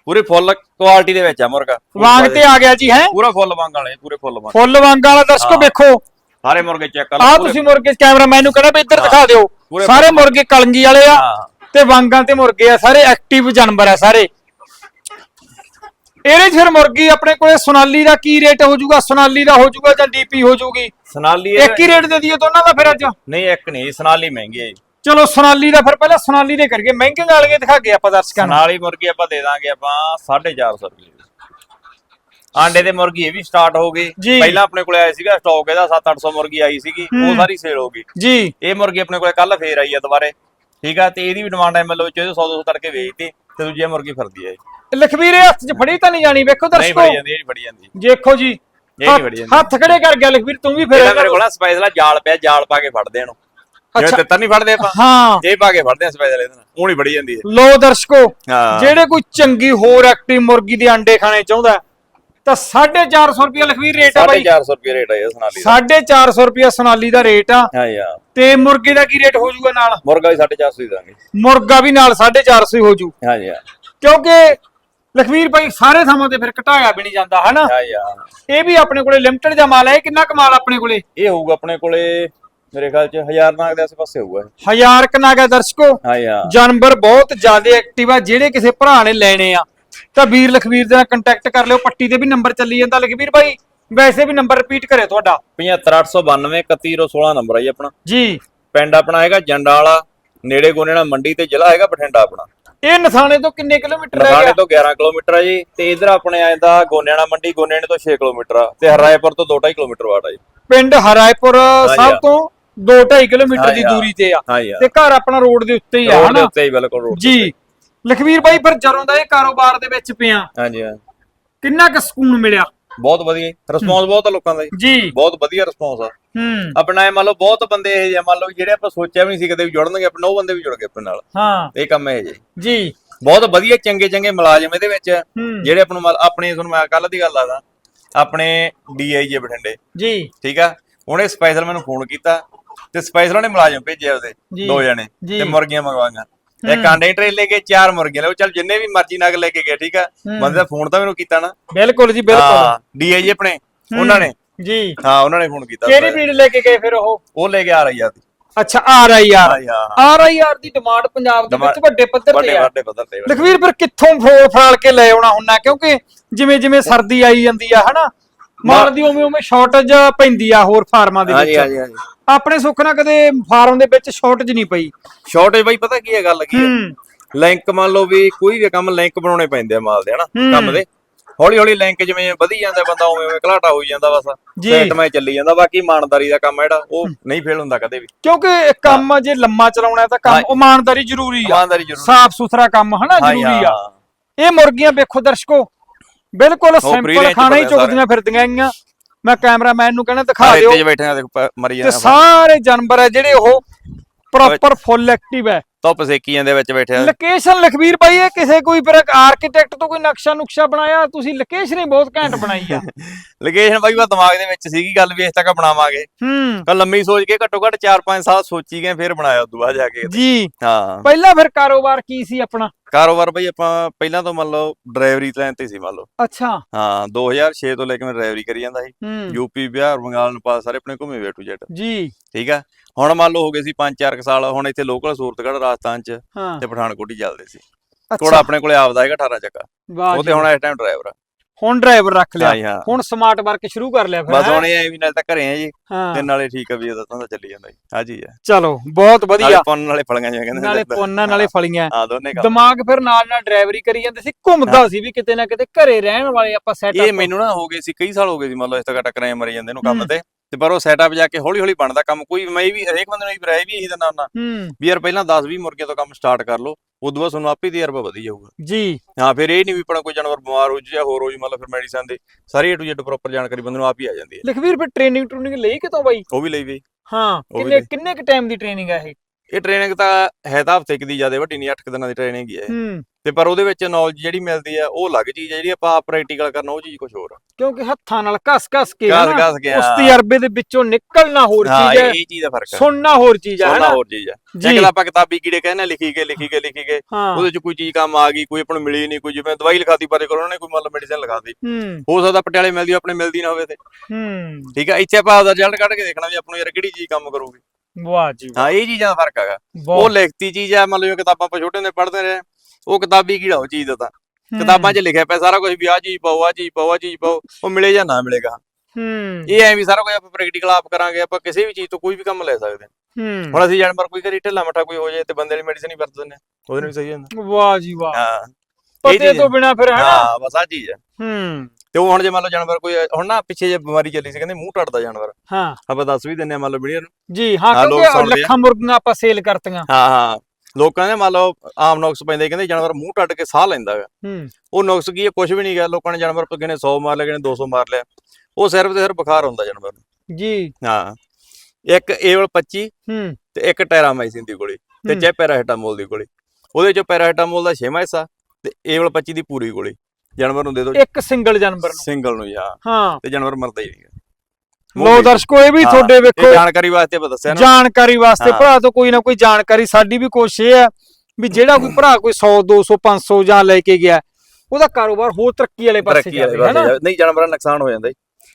ਪੂਰੀ ਫੁੱਲ ਕੁਆਲਿਟੀ ਦੇ ਵਿੱਚ ਆ ਮੁਰਗਾ। ਵਾਂਗ ਤੇ ਆ ਗਿਆ ਜੀ ਹੈ? ਪੂਰਾ ਫੁੱਲ ਵਾਂਗ ਵਾਲੇ ਪੂਰੇ ਫੁੱਲ ਵਾਂਗ। ਫੁੱਲ ਵਾਂਗ ਵਾਲਾ ਦਰਸ਼ਕੋ ਹਾਂ। ਵੇਖੋ। ਸਾਰੇ ਮੁਰਗੇ ਚੈੱਕ ਕਰ ਆ ਤੁਸੀਂ ਮੁਰਗੇ ਕੈਮਰਾਮੈਨ ਨੂੰ ਕਹਿੰਦਾ ਵੀ ਇੱਧਰ ਦਿਖਾ ਦਿਓ। ਸਾਰੇ ਮੁਰਗੇ ਕਲੰਗੀ ਵਾਲੇ ਆ। ਤੇ ਵਾਂਗਾਂ ਤੇ ਮੁਰਗੇ ਆ ਸਾਰੇ ਐਕਟਿਵ ਜਾਨਵਰ ਆ ਸਾਰੇ। ਇਹਦੇ ਫਿਰ ਮੁਰਗੀ ਆਪਣੇ ਕੋਲੇ ਸੋਨਾਲੀ ਦਾ ਕੀ ਰੇਟ ਹੋ ਜਾਊਗਾ? ਸੋਨਾਲੀ ਦਾ ਹੋ ਜਾਊਗਾ ਜਾਂ ਡੀਪੀ ਹੋ ਜਾਊਗੀ? ਸਨਾਲੀ ਇੱਕ ਹੀ ਰੇਟ ਦੇ ਦਈਏ ਦੋਨਾਂ ਦਾ ਫਿਰ ਅੱਜ। ਨਹੀਂ ਇੱਕ ਨਹੀਂ ਸਨਾਲੀ ਮਹਿੰਗੀ ਹੈ। ਚਲੋ ਸੋਨਾਲੀ ਦਾ ਫਿਰ ਪਹਿਲਾਂ ਸੋਨਾਲੀ ਦੇ ਕਰਕੇ ਮਹਿੰਗੇ ਵਾਲੀਆਂ ਦਿਖਾ ਕੇ ਆਪਾਂ ਦਰਸ਼ਕਾਂ ਨੂੰ। ਸਨਾਲੀ ਮੁਰਗੀ ਆਪਾਂ ਦੇ ਦਾਂਗੇ ਆਪਾਂ 450 ਰੁਪਏ। ਆਂਡੇ ਦੇ ਮੁਰਗੀ ਇਹ ਵੀ ਸਟਾਰਟ ਹੋ ਜੀ। ਪਹਿਲਾਂ ਆਪਣੇ ਕੋਲੇ ਆਇਆ ਸੀਗਾ ਸਟਾਕ ਇਹਦਾ 7-800 ਮੁਰਗੀ ਆਈ ਸੀਗੀ ਉਹ ਸਾਰੀ ਸੇਲ ਹੋ ਗਈ। ਜੀ। ਇਹ ਮੁਰਗੀ ਆਪਣੇ ਕੋਲੇ ਕੱਲ ਫੇਰ ਆਈ ਆ ਦੁਬਾਰੇ। ਠੀਕ ਆ ਤੇ ਇਹਦੀ ਵੀ ਡਿਮਾਂਡ ਐਮਐਲ ਵਿੱਚ ਇਹਦੇ 100 200 ਤੜਕੇ ਵੇਚਤੀ ਤੇ ਦੂਜੀ ਮੁਰਗੀ ਫਿਰਦੀ। ਲਖਵੀਰ ਇਹ। ਹੱਥ 'ਚ ਫੜੀ ਤਾਂ ਨਹੀਂ ਜਾਣੀ ਵੇਖੋ ਨਹੀਂ ਦਰਸ਼ਕੋ। ਫੜੀ ਜਾਂਦੀ ਇਹ ਨਹੀਂ ਫੜੀ ਜਾਂਦੀ। ਦੇਖੋ ਜੀ ਨਹੀਂ ਫੜੀ ਜਾਂਦੀ। ਹੱਥ ਖੜੇ ਕਰ ਗਿਆ ਲਖਵੀਰ ਤੂੰ ਵੀ ਫਿਰ ਇਹਦਾ ਮੇਰੇ ਕੋਲ ਸਪੈਸ਼ਲ ਜਾਲ ਪਿਆ ਜਾਲ ਪਾ ਕੇ ਫੜਦੇ ਇਹਨੂੰ। ਅੱਛਾ। ਜਿਹੜੇ ਤਿੱਤਰ ਨਹੀਂ ਫੜਦੇ ਆਪਾਂ। ਹਾਂ। ਇਹ ਪਾ ਕੇ ਫੜਦੇ ਆ ਸਪੈਸ਼ਲ ਇਹਦੇ ਨਾਲ। ਉਹ ਨਹੀਂ ਫੜੀ ਜਾਂਦੀ ਇਹ। ਲੋ ਦਰਸ਼ਕੋ ਹਾਂ। ਜਿਹੜੇ ਕੋਈ ਚੰਗੀ ਹੋਰ ਐਕਟਿਵ ਮੁਰਗੀ ਦੇ ਅੰਡੇ ਖਾਣੇ ਚਾਹੁੰਦਾ ਹੈ, ਤਾਂ 450 ਰੁਪਏ ਲਖਵੀਰ ਰੇਟ ਆ ਬਾਈ। 450 ਰੁਪਏ ਰੇਟ ਆ ਇਹ ਸਨਾਲੀ ਦਾ। 450 ਰੁਪਏ ਸੋਨਾਲੀ ਦਾ ਰੇਟ ਆ। ਹਾਂ ਯਾਰ ਤੇ ਮੁਰਗੇ ਦਾ ਕੀ ਰੇਟ ਹੋ ਜਾਊਗਾ ਨਾਲ? ਮੁਰਗਾ ਵੀ 450 ਹੀ ਦਾਂਗੇ। ਮੁਰਗਾ ਵੀ ਨਾਲ 450 ਹੀ ਹੋ ਜੂ ਹਾਂ। ਯਾਰ ਕਿਉਂਕਿ ਲਖਵੀਰ ਭਾਈ ਸਾਰੇ ਥਾਵਾਂ ਤੇ ਫਿਰ ਘਟਾਇਆ ਵੀ ਨਹੀਂ ਜਾਂਦਾ ਹਨਾ? ਹਾਂ ਯਾਰ ਇਹ ਵੀ ਆਪਣੇ ਕੋਲੇ ਲਿਮਟਿਡ ਦਾ ਮਾਲ ਹੈ ਇਹ ਕਿੰਨਾ ਕਮਾਲ ਆਪਣੇ ਕੋਲੇ? ਇਹ ਹੋਊਗਾ ਆਪਣੇ ਕੋਲੇ ਮੇਰੇ ਖਿਆਲ ਚ 1000 ਨਾਗ ਦੇ ਆਸ-ਪਾਸੇ ਹੋਊਗਾ। ਹਜ਼ਾਰ ਕਨਾਗਾ ਦਰਸ਼ਕੋ। ਹਾਂ ਯਾਰ ਜਾਨਵਰ ਬਹੁਤ ਜ਼ਿਆਦਾ ਐਕਟਿਵ ਆ ਜਿਹੜੇ ਕਿਸੇ ਭਰਾ ਨੇ ਲੈਣੇ ਆ। ਤਾਂ ਵੀਰ ਲਖਵੀਰ ਦੇ ਨਾਲ ਕੰਟੈਕਟ ਕਰ ਲਿਓ ਪੱਟੀ ਤੇ ਵੀ ਨੰਬਰ ਚੱਲੀ ਜਾਂਦਾ। ਲਖਵੀਰ ਭਾਈ ਵੈਸੇ ਵੀ ਨੰਬਰ ਰਿਪੀਟ ਕਰੇ ਤੁਹਾਡਾ। 75892 31016 ਨੰਬਰ ਆ ਜੀ ਆਪਣਾ। ਜੀ। ਪਿੰਡ ਆਪਣਾ ਹੈਗਾ ਜੰਡਾਲਾ ਨੇੜੇ ਗੋਨੇਣਾ ਮੰਡੀ ਤੇ ਜ਼ਿਲ੍ਹਾ ਹੈਗਾ ਬਠਿੰਡਾ ਆਪਣਾ। ਇਹ ਨਥਾਣੇ ਤੋਂ ਕਿੰਨੇ ਕਿਲੋਮੀਟਰ ਨਸਾਣੇ ਗਿਆ? ਤੋਂ 11 ਕਿਲੋਮੀਟਰ ਆ ਜੀ ਤੇ ਇਧਰ ਆਪਣੇ ਆਇਦਾ ਗੋਨੇਣਾ ਮੰਡੀ ਗੋਨੇਣੇ ਤੋਂ 6 ਕਿਲੋਮੀਟਰ ਆ ਤੇ ਹਰਾਏਪੁਰ ਤੋਂ 2.5 ਕਿਲੋਮੀਟਰ ਵਾਟ ਆ ਜੀ। ਪਿੰਡ ਹਰਾਇਪੁਰ ਸਾਹਿਬ ਹਾਂ। ਤੋਂ 2.5 ਕਿਲੋਮੀਟਰ ਹਾਂ। ਦੀ। ਦੂਰੀ ਤੇ ਆ। ਹਾਂ। ਤੇ ਘਰ ਆਪਣਾ ਰੋਡ ਦੇ ਉੱਤੇ ਹੀ ਆ ਰੋਡ ਦੇ ਹਨਾ? ਉੱਤੇ ਹੀ ਬਿਲਕੁਲ ਰੋਡ ਜੀ। ਲਖਵੀਰ ਭਾਈ ਫਿਰ ਜਦੋਂ ਦਾ ਇਹ ਕਾਰੋਬਾਰ ਦੇ ਵਿੱਚ ਪਿਆ। ਹਾਂਜੀ ਹਾਂ। ਕਿੰਨਾ ਕੁ ਸਕੂਨ ਮਿਲਿਆ? ਬਹੁਤ ਵਧੀਆ ਰਿਸਪੌਂਸ ਬਹੁਤ ਆ ਲੋਕਾਂ ਦਾ ਜੀ। ਜੀ। ਬਹੁਤ ਵਧੀਆ ਰਿਸਪੌਂਸ ਆ। ਹੂੰ। ਆਪਣਾ ਇਹ ਮੰਨ ਲਓ ਬਹੁਤ ਬੰਦੇ ਇਹ ਜਿਹੇ ਮੰਨ ਲਓ ਜਿਹੜੇ ਆਪਾਂ ਸੋਚਿਆ ਵੀ ਨਹੀਂ ਸੀ ਕਦੇ ਵੀ ਜੁੜਨਗੇ ਆਪਣੇ ਉਹ ਬੰਦੇ ਵੀ ਜੁੜ ਗਏ ਆਪਣੇ ਨਾਲ। ਹਾਂ। ਇਹ ਕੰਮ ਹੈ ਜੀ। ਜੀ। ਬਹੁਤ ਵਧੀਆ ਚੰਗੇ ਚੰਗੇ ਮੁਲਾਜ਼ਮ ਇਹਦੇ ਵਿੱਚ। ਜਿਹੜੇ ਆਪਾਂ ਨੂੰ ਆਪਣੇ ਤੁਹਾਨੂੰ ਮੈਂ ਕੱਲ ਦੀ ਗੱਲ ਆਦਾ ਆਪਣੇ ਡੀਆਈਜੀ ਬਠਿੰਡੇ। ਜੀ। ਠੀਕ ਆ? ਉਹਨੇ ਸਪੈਸ਼ਲ ਮੈਨੂੰ ਫੋਨ ਕੀਤਾ ਤੇ ਸਪੈਸ਼ਲ ਉਹਨੇ ਮੁਲਾਜ਼ਮ ਭੇਜੇ ਉਹਦੇ। ਜੀ। ਦੋ ਜਣੇ ਜੀ। ਤੇ ਮੁਰਗੀਆਂ ਮੰਗਵਾਈਆਂ। ਇੱਕ ਆਂਡੇ ਟਰੇ ਲੈ ਕੇ ਚਾਰ ਮੁਰਗੀਆਂ ਲੈ ਉਹ ਚੱਲ ਜਿੰਨੇ ਵੀ ਮਰਜ਼ੀ ਨਗ ਲੈ ਕੇ ਗਏ ਠੀਕ ਆ? ਹੂੰ। ਬੰਦੇ ਦਾ ਫੋਨ ਤਾਂ ਮੈਨੂੰ ਕੀਤਾ ਨਾ। ਬਿਲਕੁਲ ਜੀ ਬਿਲਕੁਲ। ਡੀਆਈਜੀ ਆਪਣੇ ਉਹਨਾਂ ਨੇ। ਜੀ। ਹਾਂ ਉਹਨਾਂ ਨੇ ਫੋਨ ਕੀਤਾ। ਕਿਹੜੀ ਬਰੀਡ ਲੈ ਕੇ ਗਏ ਫਿਰ ਉਹ? ਉਹ ਲੈ ਕੇ ਆ ਰਹੀ ਆ ਦੀ। ਅੱਛਾ ਆਰ ਆਈ ਆਰ। ਹਾਂ ਆਰ। ਆਈ ਆਰ ਦੀ ਡਿਮਾਂਡ ਪੰਜਾਬ ਦੇ ਵਿੱਚ ਵੱਡੇ ਪੱਧਰ ਤੇ ਵੱਡੇ ਆ। ਵੱਡੇ ਪੱਧਰ ਤੇ ਲਖਵੀਰ ਫਿਰ ਕਿੱਥੋਂ ਫੋਲ ਫਾਲ ਕੇ ਲੈ ਆਉਣਾ ਹੁੰਨਾ? ਕਿਉਂਕਿ ਜਿਵੇਂ ਜਿਵੇਂ ਸਰਦੀ ਆਈ ਜਾਂਦੀ ਆ ਹਨਾ? ਮਾਲ ਦੀ ਉਵੇਂ ਉਵੇਂ ਸ਼ਾਰਟੇਜ ਪੈਂਦੀ ਆ ਹੋਰ ਫਾਰਮਾਂ ਦੇ ਹਾਂਜੀ ਵਿੱਚ। ਹਾਂਜੀ ਹਾਂਜੀ। ਆਪਣੇ ਸੁੱਖ ਨਾਲ ਕਦੇ ਫਾਰਮ ਦੇ ਵਿੱਚ ਸ਼ਾਰਟੇਜ ਨਹੀਂ ਪਈ। ਸ਼ਾਰਟੇਜ ਬਾਈ ਪਤਾ ਕੀ ਹੈ ਗੱਲ ਕੀ ਹੈ? ਹੂੰ। ਲਿੰਕ ਮੰਨ ਲਓ ਵੀ ਕੋਈ ਵੀ ਕੰਮ ਲਿੰਕ ਬਣਾਉਣੇ ਪੈਂਦੇ ਆ ਮਾਲ ਦੇ ਹਨਾ। ਕੰਮ ਦੇ। ਹੌਲੀ ਹੌਲੀ ਲਿੰਕ ਜਿਵੇਂ ਵਧੀ ਜਾਂਦਾ ਬੰਦਾ ਉਵੇਂ ਉਵੇਂ ਘਲਾਟਾ ਹੋਈ ਜਾਂਦਾ ਬਸ। ਜੀ। ਸੈਟ ਮੈਂ ਚੱਲੀ ਜਾਂਦਾ ਬਾਕੀ ਇਮਾਨਦਾਰੀ ਦਾ ਕੰਮ ਹੈ ਜਿਹੜਾ ਉਹ ਨਹੀਂ ਫੇਲ ਹੁੰਦਾ ਕਦੇ ਵੀ। ਕਿਉਂਕਿ ਇਹ ਕੰਮ ਜੇ ਲੰਮਾ ਚਲਾਉਣਾ ਹੈ ਤਾਂ ਕੰਮ। ਇਮਾਨਦਾਰੀ ਜ਼ਰੂਰੀ ਆ। ਇਮਾਨਦਾਰੀ ਜ਼ਰੂਰ। ਸਾਫ਼ ਸੁਥਰਾ ਕੰਮ ਹਨਾ ਜ਼ਰੂਰੀ ਆ। ਇਹ ਮੁਰਗੀਆਂ ਵੇਖੋ ਦਰਸ਼ਕੋ ਬਿਲਕੁਲ ਸਿੰਪਲ ਖਾਣਾ ਹੀ। ਚੁਗਦੀਆਂ ਫਿਰਦੀਆਂ ਹੈਗੀਆਂ। ਮੈਂ ਕੈਮਰਾਮੈਨ ਨੂੰ ਕਹਿੰਦਾ ਦਿਖਾ ਦਿਓ। 'ਚ ਬੈਠੇ ਆ ਦੇਖੋ ਮਰੀ ਤੇ ਜਾਂਦੇ ਸਾਰੇ ਜਾਨਵਰ ਹੈ ਜਿਹੜੇ ਉਹ ਪ੍ਰੋਪਰ ਫੁੱਲ ਐਕਟਿਵ ਹੈ ਧੁੱਪ ਸੇਕੀਆਂ ਦੇ ਵਿੱਚ ਬੈਠੇ ਆ। ਲੋਕੇਸ਼ਨ ਲਖਵੀਰ ਭਾਈ ਇਹ ਕਿਸੇ ਕੋਈ ਫਿਰ ਆਰਕੀਟੈਕਟ ਤੋਂ ਕੋਈ ਨਕਸ਼ਾ ਨੁਕਸ਼ਾ ਬਣਾਇਆ? ਤੁਸੀਂ ਲੋਕੇਸ਼ਨ ਹੀ ਬਹੁਤ ਘੈਂਟ ਬਣਾਈ ਆ। ਲੋਕੇਸ਼ਨ ਬਾਈ ਬਾ ਦਿਮਾਗ ਦੇ ਵਿੱਚ ਸੀਗੀ ਗੱਲ ਵੀ ਇਸ ਤੱਕ ਬਣਾਵਾਂਗੇ। ਹੂੰ। ਤਾਂ ਲੰਮੀ ਸੋਚ ਕੇ ਘੱਟੋ ਘੱਟ 4-5 ਸਾਲ ਸੋਚੀ ਗਏ ਫਿਰ ਬਣਾਇਆ ਉਦੋਂ ਬਾਅਦ ਜਾ ਕੇ। ਜੀ। ਹਾਂ। ਪਹਿਲਾਂ ਫਿਰ ਕਾਰੋਬਾਰ ਕੀ ਸੀ ਆਪਣਾ? ਕਾਰੋਬਾਰ ਬਈ ਆਪਾਂ ਪਹਿਲਾਂ ਤੋਂ ਮੰਨ ਲਓ ਡਰਾਈਵਰੀ ਲਾਈਨ ਤੇ ਸੀ ਮੰਨ ਲਓ। ਅੱਛਾ। ਹਾਂ 2006 ਤੋਂ ਲੈ ਕੇ ਮੈਂ ਡਰਾਈਵਰੀ ਕਰੀ ਜਾਂਦਾ ਸੀ। ਯੂਪੀ ਬਿਹਾਰ ਬੰਗਾਲ ਨੇਪਾਲ ਸਾਰੇ ਆਪਣੇ ਘੁੰਮੇ ਵੇ ਟੂ ਜੈਟ ਜੀ। ਠੀਕ ਆ? ਹੁਣ ਮੰਨ ਲਓ ਹੋ ਗਏ ਸੀ 5-4 ਸਾਲ ਹੁਣ ਇੱਥੇ ਲੋਕਲ ਸੂਰਤਗੜ੍ਹ ਰਾਜਸਥਾਨ ਚ ਤੇ ਪਠਾਨਕੋਟ ਹੀ ਚੱਲਦੇ ਸੀ। ਥੋੜਾ ਆਪਣੇ ਕੋਲੇ ਆਪਦਾ ਹੈਗਾ 18 ਚੱਕਾ। ਉਹ ਤੇ ਹੁਣ ਇਸ ਟਾਈਮ ਡਰਾਈਵਰ ਆ। ਹੁਣ ਡਰਾਈਵਰ ਰੱਖ ਲਿਆ। ਹਾਂ ਜੀ, ਹਾਂ। ਹੁਣ ਸਮਾਰਟ ਵਰਕ ਸ਼ੁਰੂ ਕਰ ਲਿਆ ਫਿਰ ਬਸ ਹੈਂ? ਹੁਣ ਇਹ ਐ ਵੀ ਨਾਲ ਤਾਂ ਘਰੇ ਆ ਜੀ। ਹਾਂ। ਤੇ ਨਾਲੇ ਠੀਕ ਆ ਵੀ ਇਹਦਾ ਤਾਂ ਚੱਲੀ ਜਾਂਦਾ ਜੀ। ਹਾਂ ਜੀ ਆ। ਚਲੋ ਬਹੁਤ ਨਾਲੇ ਵਧੀਆ ਪੁੰਨ ਨਾਲੇ ਫਲੀਆਂ ਜਿਵੇਂ ਕਹਿੰਦੇ ਨਾਲੇ ਆ। ਪੁੰਨਾਂ ਨਾਲੇ ਫਲੀਆਂ। ਹਾਂ ਦੋਨੇ ਕੰਮ। ਦਿਮਾਗ ਫਿਰ ਨਾਲ ਨਾਲ ਡਰਾਈਵਰੀ ਕਰੀ ਜਾਂਦੇ ਸੀ। ਘੁੰਮਦਾ ਸੀ ਵੀ ਕਿਤੇ ਨਾ ਕਿਤੇ ਘਰੇ ਰਹਿਣ ਵਾਲੇ ਆਪਾਂ ਇਹ ਮੈਨੂੰ ਨਾ ਹੋ ਗਏ ਸੀ ਕਈ ਸਾਲ ਹੋ ਗਏ ਸੀ ਮੰਨ ਲਓ ਇਸ ਤੱਕ ਟੱਕਰਾਂ ਮਰੀ ਜਾਂਦੇ ਨੂੰ ਕੰਮ ਹੂੰ। ਤੇ। ਤੇ ਪਰ ਉਹ ਸੈਟਅਪ ਜਾ ਕੇ ਹੌਲੀ ਹੌਲੀ ਬਣਦਾ ਕੰਮ। ਕੋਈ ਮੈਂ ਵੀ ਹਰੇਕ ਬੰਦੇ ਨੂੰ ਇਹ ਰਾਏ ਵੀ ਇਹੀ ਦਿੰਦਾ ਹੁੰਦਾ। ਹੂੰ। ਵੀ ਯਾਰ ਪਹਿਲਾਂ 10 20 ਮੁਰਗੀਆਂ ਤੋਂ ਕੰਮ ਸਟਾਰਟ ਕਰ ਲਓ। ਉਦੋਂ ਬਾਅਦ ਤੁਹਾਨੂੰ ਆਪੇ ਤਜਰਬਾ ਵਧੀ ਜਾਊਗਾ। ਜੀ। ਹਾਂ ਫਿਰ ਇਹ ਨਹੀਂ ਵੀ ਪੜਾ ਕੋਈ ਜਾਨਵਰ ਬਿਮਾਰ ਹੋ ਜਾਏ ਜਾਂ ਹੋਰ ਹੋ ਜਾਏ ਮਤਲਬ ਫਿਰ ਮੈਡੀਸਨ ਦੇ ਸਾਰੀ ਏ ਟੂ ਜ਼ੈਡ ਪ੍ਰੋਪਰ ਜਾਣਕਾਰੀ ਬੰਦੇ ਨੂੰ ਆਪ ਹੀ ਆ ਜਾਂਦੀ ਹੈ। ਲਖਵੀਰ ਫਿਰ ਟ੍ਰੇਨਿੰਗ ਟ੍ਰੇਨਿੰਗ ਲਈ ਕਿਤੋਂ ਬਾਈ? ਉਹ ਵੀ ਲਈ ਵੀ ਹਾਂ ਕਿੰਨੇ। ਕਿੰਨੇ ਕ ਟਾਈਮ ਦੀ ਟ੍ਰੇਨਿੰਗ ਹੈ ਇਹ? ਇਹ ਟ੍ਰੇਨਿੰਗ ਤਾਂ ਹੈ ਤਾਂ ਹਫ਼ਤੇ ਦੀ ਜ਼ਿਆਦਾ ਵੱਡੀ ਨਹੀਂ 8 ਦਿਨਾਂ ਦੀ ਟ੍ਰੇਨਿੰਗ ਹੀ ਹੈ ਇਹ। ਹੂੰ। ਤੇ ਪਰ ਉਹਦੇ ਵਿੱਚ ਨੌਲੇਜ ਜਿਹੜੀ ਮਿਲਦੀ ਆ ਉਹ ਅਲੱਗ ਚੀਜ਼ ਹੈ ਜਿਹੜੀ ਆਪਾਂ ਪ੍ਰੈਕਟੀਕਲ ਕਰਨਾ ਉਹ ਚੀਜ਼ ਕੁਝ ਹੋਰ ਆ। ਕਿਉਂਕਿ ਹੱਥਾਂ ਨਾਲ ਘਸ-ਘਸ ਕੇ ਘਸ- ਹਨਾ, ਘਸ ਕੇ, ਉਸ ਹਾਂ। ਤਜਰਬੇ ਦੇ ਵਿੱਚੋਂ ਨਿਕਲਣਾ ਹੋਰ ਹਾਂ ਚੀਜ਼ ਇਹ ਹੈ ਇਹ ਚੀਜ਼ ਦਾ ਫ਼ਰਕ ਹੈ। ਸੁਣਨਾ ਹੋਰ ਚੀਜ਼ ਹੈ ਸੁਣਨਾ ਹਨਾ? ਹੋਰ ਚੀਜ਼ ਹੈ। ਜੀ। ਤਾਂ ਆਪਾਂ ਕਿਤਾਬੀ ਕੀੜੇ ਕਹਿੰਦੇ ਲਿਖੀ ਗਏ ਲਿਖੀ ਗਏ ਲਿਖੀ ਗਏ। ਹਾਂ। ਉਹਦੇ ਚ ਕੋਈ ਚੀਜ਼ ਕੰਮ ਆ ਗਈ ਕੋਈ ਆਪਾਂ ਨੂੰ ਮਿਲੀ ਨਹੀਂ ਕੋਈ ਜਿਵੇਂ ਦਵਾਈ ਲਿਖਾਤੀ ਪਰ ਉਹਨਾਂ ਨੇ ਕੋਈ ਮਤਲਬ ਮੈਡੀਸਨ ਲਿਖਾਤੀ। ਹੂੰ। ਹੋ ਸਕਦਾ ਪਟਿਆਲੇ ਮਿਲਦੀ ਹੋਵੇ, ਆਪਣੇ ਮਿਲਦੀ ਨਾ ਹੋਵੇ ਤੇ। ਹੂੰ। ਠੀਕ ਆ ਇੱਥੇ ਆਪਾਂ ਆਪਦਾ ਰਿਜ਼ਲਟ ਕੱਢ ਕੇ ਦੇਖਣਾ ਵੀ ਆਪਾਂ ਨੂੰ ਯਾਰ ਕਿਹੜੀ ਚੀਜ਼ ਕੰਮ ਕਰੂਗੀ। ਵਾਹ ਜੀ ਹਾਂ ਇਹ ਚੀਜ਼ਾਂ ਦਾ ਫ਼ਰਕ ਹੈਗਾ। ਉਹ ਲਿਖਤੀ ਚੀਜ਼ ਹੈ ਮਤਲਬ ਜਿਵੇਂ ਕਿਤਾਬਾਂ ਆਪਾਂ ਛੋਟੇ ਹੁੰਦੇ ਪੜ੍ਹਦੇ ਰਹੇ ਉਹ ਕਿਤਾਬੀ ਕੀੜਾ ਉਹ ਚੀਜ਼ ਦਾ ਤਾਂ? ਕਿਤਾਬਾਂ 'ਚ ਲਿਖਿਆ ਪਿਆ ਸਾਰਾ ਕੁਝ ਵੀ ਆਹ ਚੀਜ਼ ਪਾਓ ਆਹ ਚੀਜ਼ ਪਾਓ ਆਹ ਚੀਜ਼ ਪਾਓ ਉਹ ਮਿਲੇ ਜਾਂ ਨਾ ਮਿਲੇਗਾ। ਹੂੰ। ਇਹ ਐ ਵੀ ਸਾਰਾ ਕੁਝ ਆਪਾਂ ਪ੍ਰੈਕਟੀਕਲ ਆਪ ਕਰਾਂਗੇ ਆਪਾਂ ਕਿਸੇ ਵੀ ਚੀਜ਼ ਤੋਂ ਕੋਈ ਵੀ ਕੰਮ ਲੈ ਸਕਦੇ ਹਾਂ। ਹੂੰ। ਹੁਣ ਅਸੀਂ ਜਾਨਵਰ ਕੋਈ ਕਰੀ ਢਿੱਲਾ ਮੱਠਾ ਕੋਈ ਹੋ ਜਾਏ ਤੇ ਬੰਦੇ ਲਈ ਮੈਡੀਸਨ ਹੀ ਵਰਤ ਦਿੰਦੇ ਉਹਦੇ ਵੀ ਸਹੀ ਹੁੰਦਾ। ਵਾਹ ਜੀ ਵਾਹ। ਹਾਂ। ਪਤੇ ਤੋਂ ਬਿਨਾ ਫਿਰ ਹਨਾ? ਹਾਂ ਬਸ ਆ ਚੀਜ਼ ਹੈ। ਹੂੰ। ਤੇ ਉਹ ਹੁਣ ਜੇ ਮੰਨ ਲਓ ਜਾਨਵਰ ਕੋਈ ਹੁਣ ਨਾ ਪਿੱਛੇ ਜੇ ਬਿਮਾਰੀ ਚੱਲੀ ਸੀ ਕਹਿੰਦੇ ਮੂੰਹ ਟੱਟਦਾ ਜਾਨਵਰ। ਹਾਂ। ਆਪਾਂ ਦੱਸ ਵੀ ਦਿੰਨੇ ਆ ਮੰਨ ਲਓ ਵੀਡੀਓ ਨੂੰ। ਜੀ ਹਾਂ ਹਾਂ, ਲੋਕ ਕਿਉਂਕਿ ਆ। ਲੱਖਾਂ ਮੁਰਗੀਆਂ ਆਪਾਂ ਸੇਲ ਕਰਤੀਆਂ। ਹਾਂ ਹਾਂ। ਲੋਕਾਂ ਦੇ ਮੰਨ ਲਓ ਆਮ ਨੁਕਸ ਪੈਂਦੇ ਕਹਿੰਦੇ ਜਾਨਵਰ ਮੂੰਹ ਟੱਟ ਕੇ ਸਾਹ ਲੈਂਦਾ ਹੈਗਾ ਹੂੰ। ਉਹ ਨੁਕਸ ਕੀ ਹੈ ਕੁਝ ਵੀ ਨਹੀਂ ਗਿਆ ਲੋਕਾਂ ਨੇ ਜਾਨਵਰ ਕਿਸੇ ਨੇ 100 ਮਾਰ ਲਿਆ ਕਿਸੇ ਨੇ 200 ਮਾਰ ਲਿਆ। ਉਹ ਸਿਰਫ ਤੇ ਸਿਰਫ ਬੁਖਾਰ ਹੁੰਦਾ ਜਾਨਵਰ ਨੂੰ। ਜੀ। ਹਾਂ। ਇੱਕ ਏਵਲ 25 ਹੂੰ। ਤੇ ਇੱਕ ਟੈਰਾਮਾਈਸਿਨ ਦੀ ਗੋਲੀ ਤੇ ਹੂੰ। ਚੇ ਪੈਰਾਸੀਟਾਮੋਲ ਦੀ ਗੋਲੀ। ਉਹਦੇ ਚੋਂ ਪੈਰਾਸੀਟਾਮੋਲ ਦਾ ਛੇਵਾਂ ਹਿੱਸਾ ਤੇ ਏਵਲ 25 ਦੀ ਪੂਰੀ ਗੋਲੀ। ਜਾਨਵਰ ਨੂੰ ਦੇ ਦਿਓ ਇੱਕ ਸਿੰਗਲ ਜਾਨਵਰ ਨੂੰ। ਸਿੰਗਲ ਨੂੰ ਜਾਂ ਹਾਂ। ਤੇ ਜਾਨਵਰ ਮਰਦਾ ਹੀ ਨਹੀਂ। ਲੋ ਦਰਸ਼ਕੋ ਇਹ ਵੀ ਤੁਹਾਡੇ ਵੇਖੋ। ਜਾਣਕਾਰੀ ਵਾਸਤੇ ਦੱਸਿਆ ਨਾ। ਜਾਣਕਾਰੀ ਵਾਸਤੇ। ਭਰਾ ਤੋਂ ਕੋਈ ਨਾ ਕੋਈ ਜਾਣਕਾਰੀ ਸਾਡੀ ਵੀ ਕੋਸ਼ਿਸ਼ ਇਹ ਹੈ ਵੀ ਜਿਹੜਾ ਕੋਈ ਭਰਾ ਕੋਈ 100 200 500 ਜਾਂ ਲੈ ਕੇ ਗਿਆ ਉਹਦਾ ਕਾਰੋਬਾਰ ਹੋਰ ਤਰੱਕੀ ਵਾਲੇ ਪਾਸੇ ਵਾਲੇ ਜਾਵੇ ਹੈਨਾ। ਨਹੀਂ ਜਾਨਵਰਾਂ ਦਾ ਨੁਕਸਾਨ ਹੋ ਜਾਂਦਾ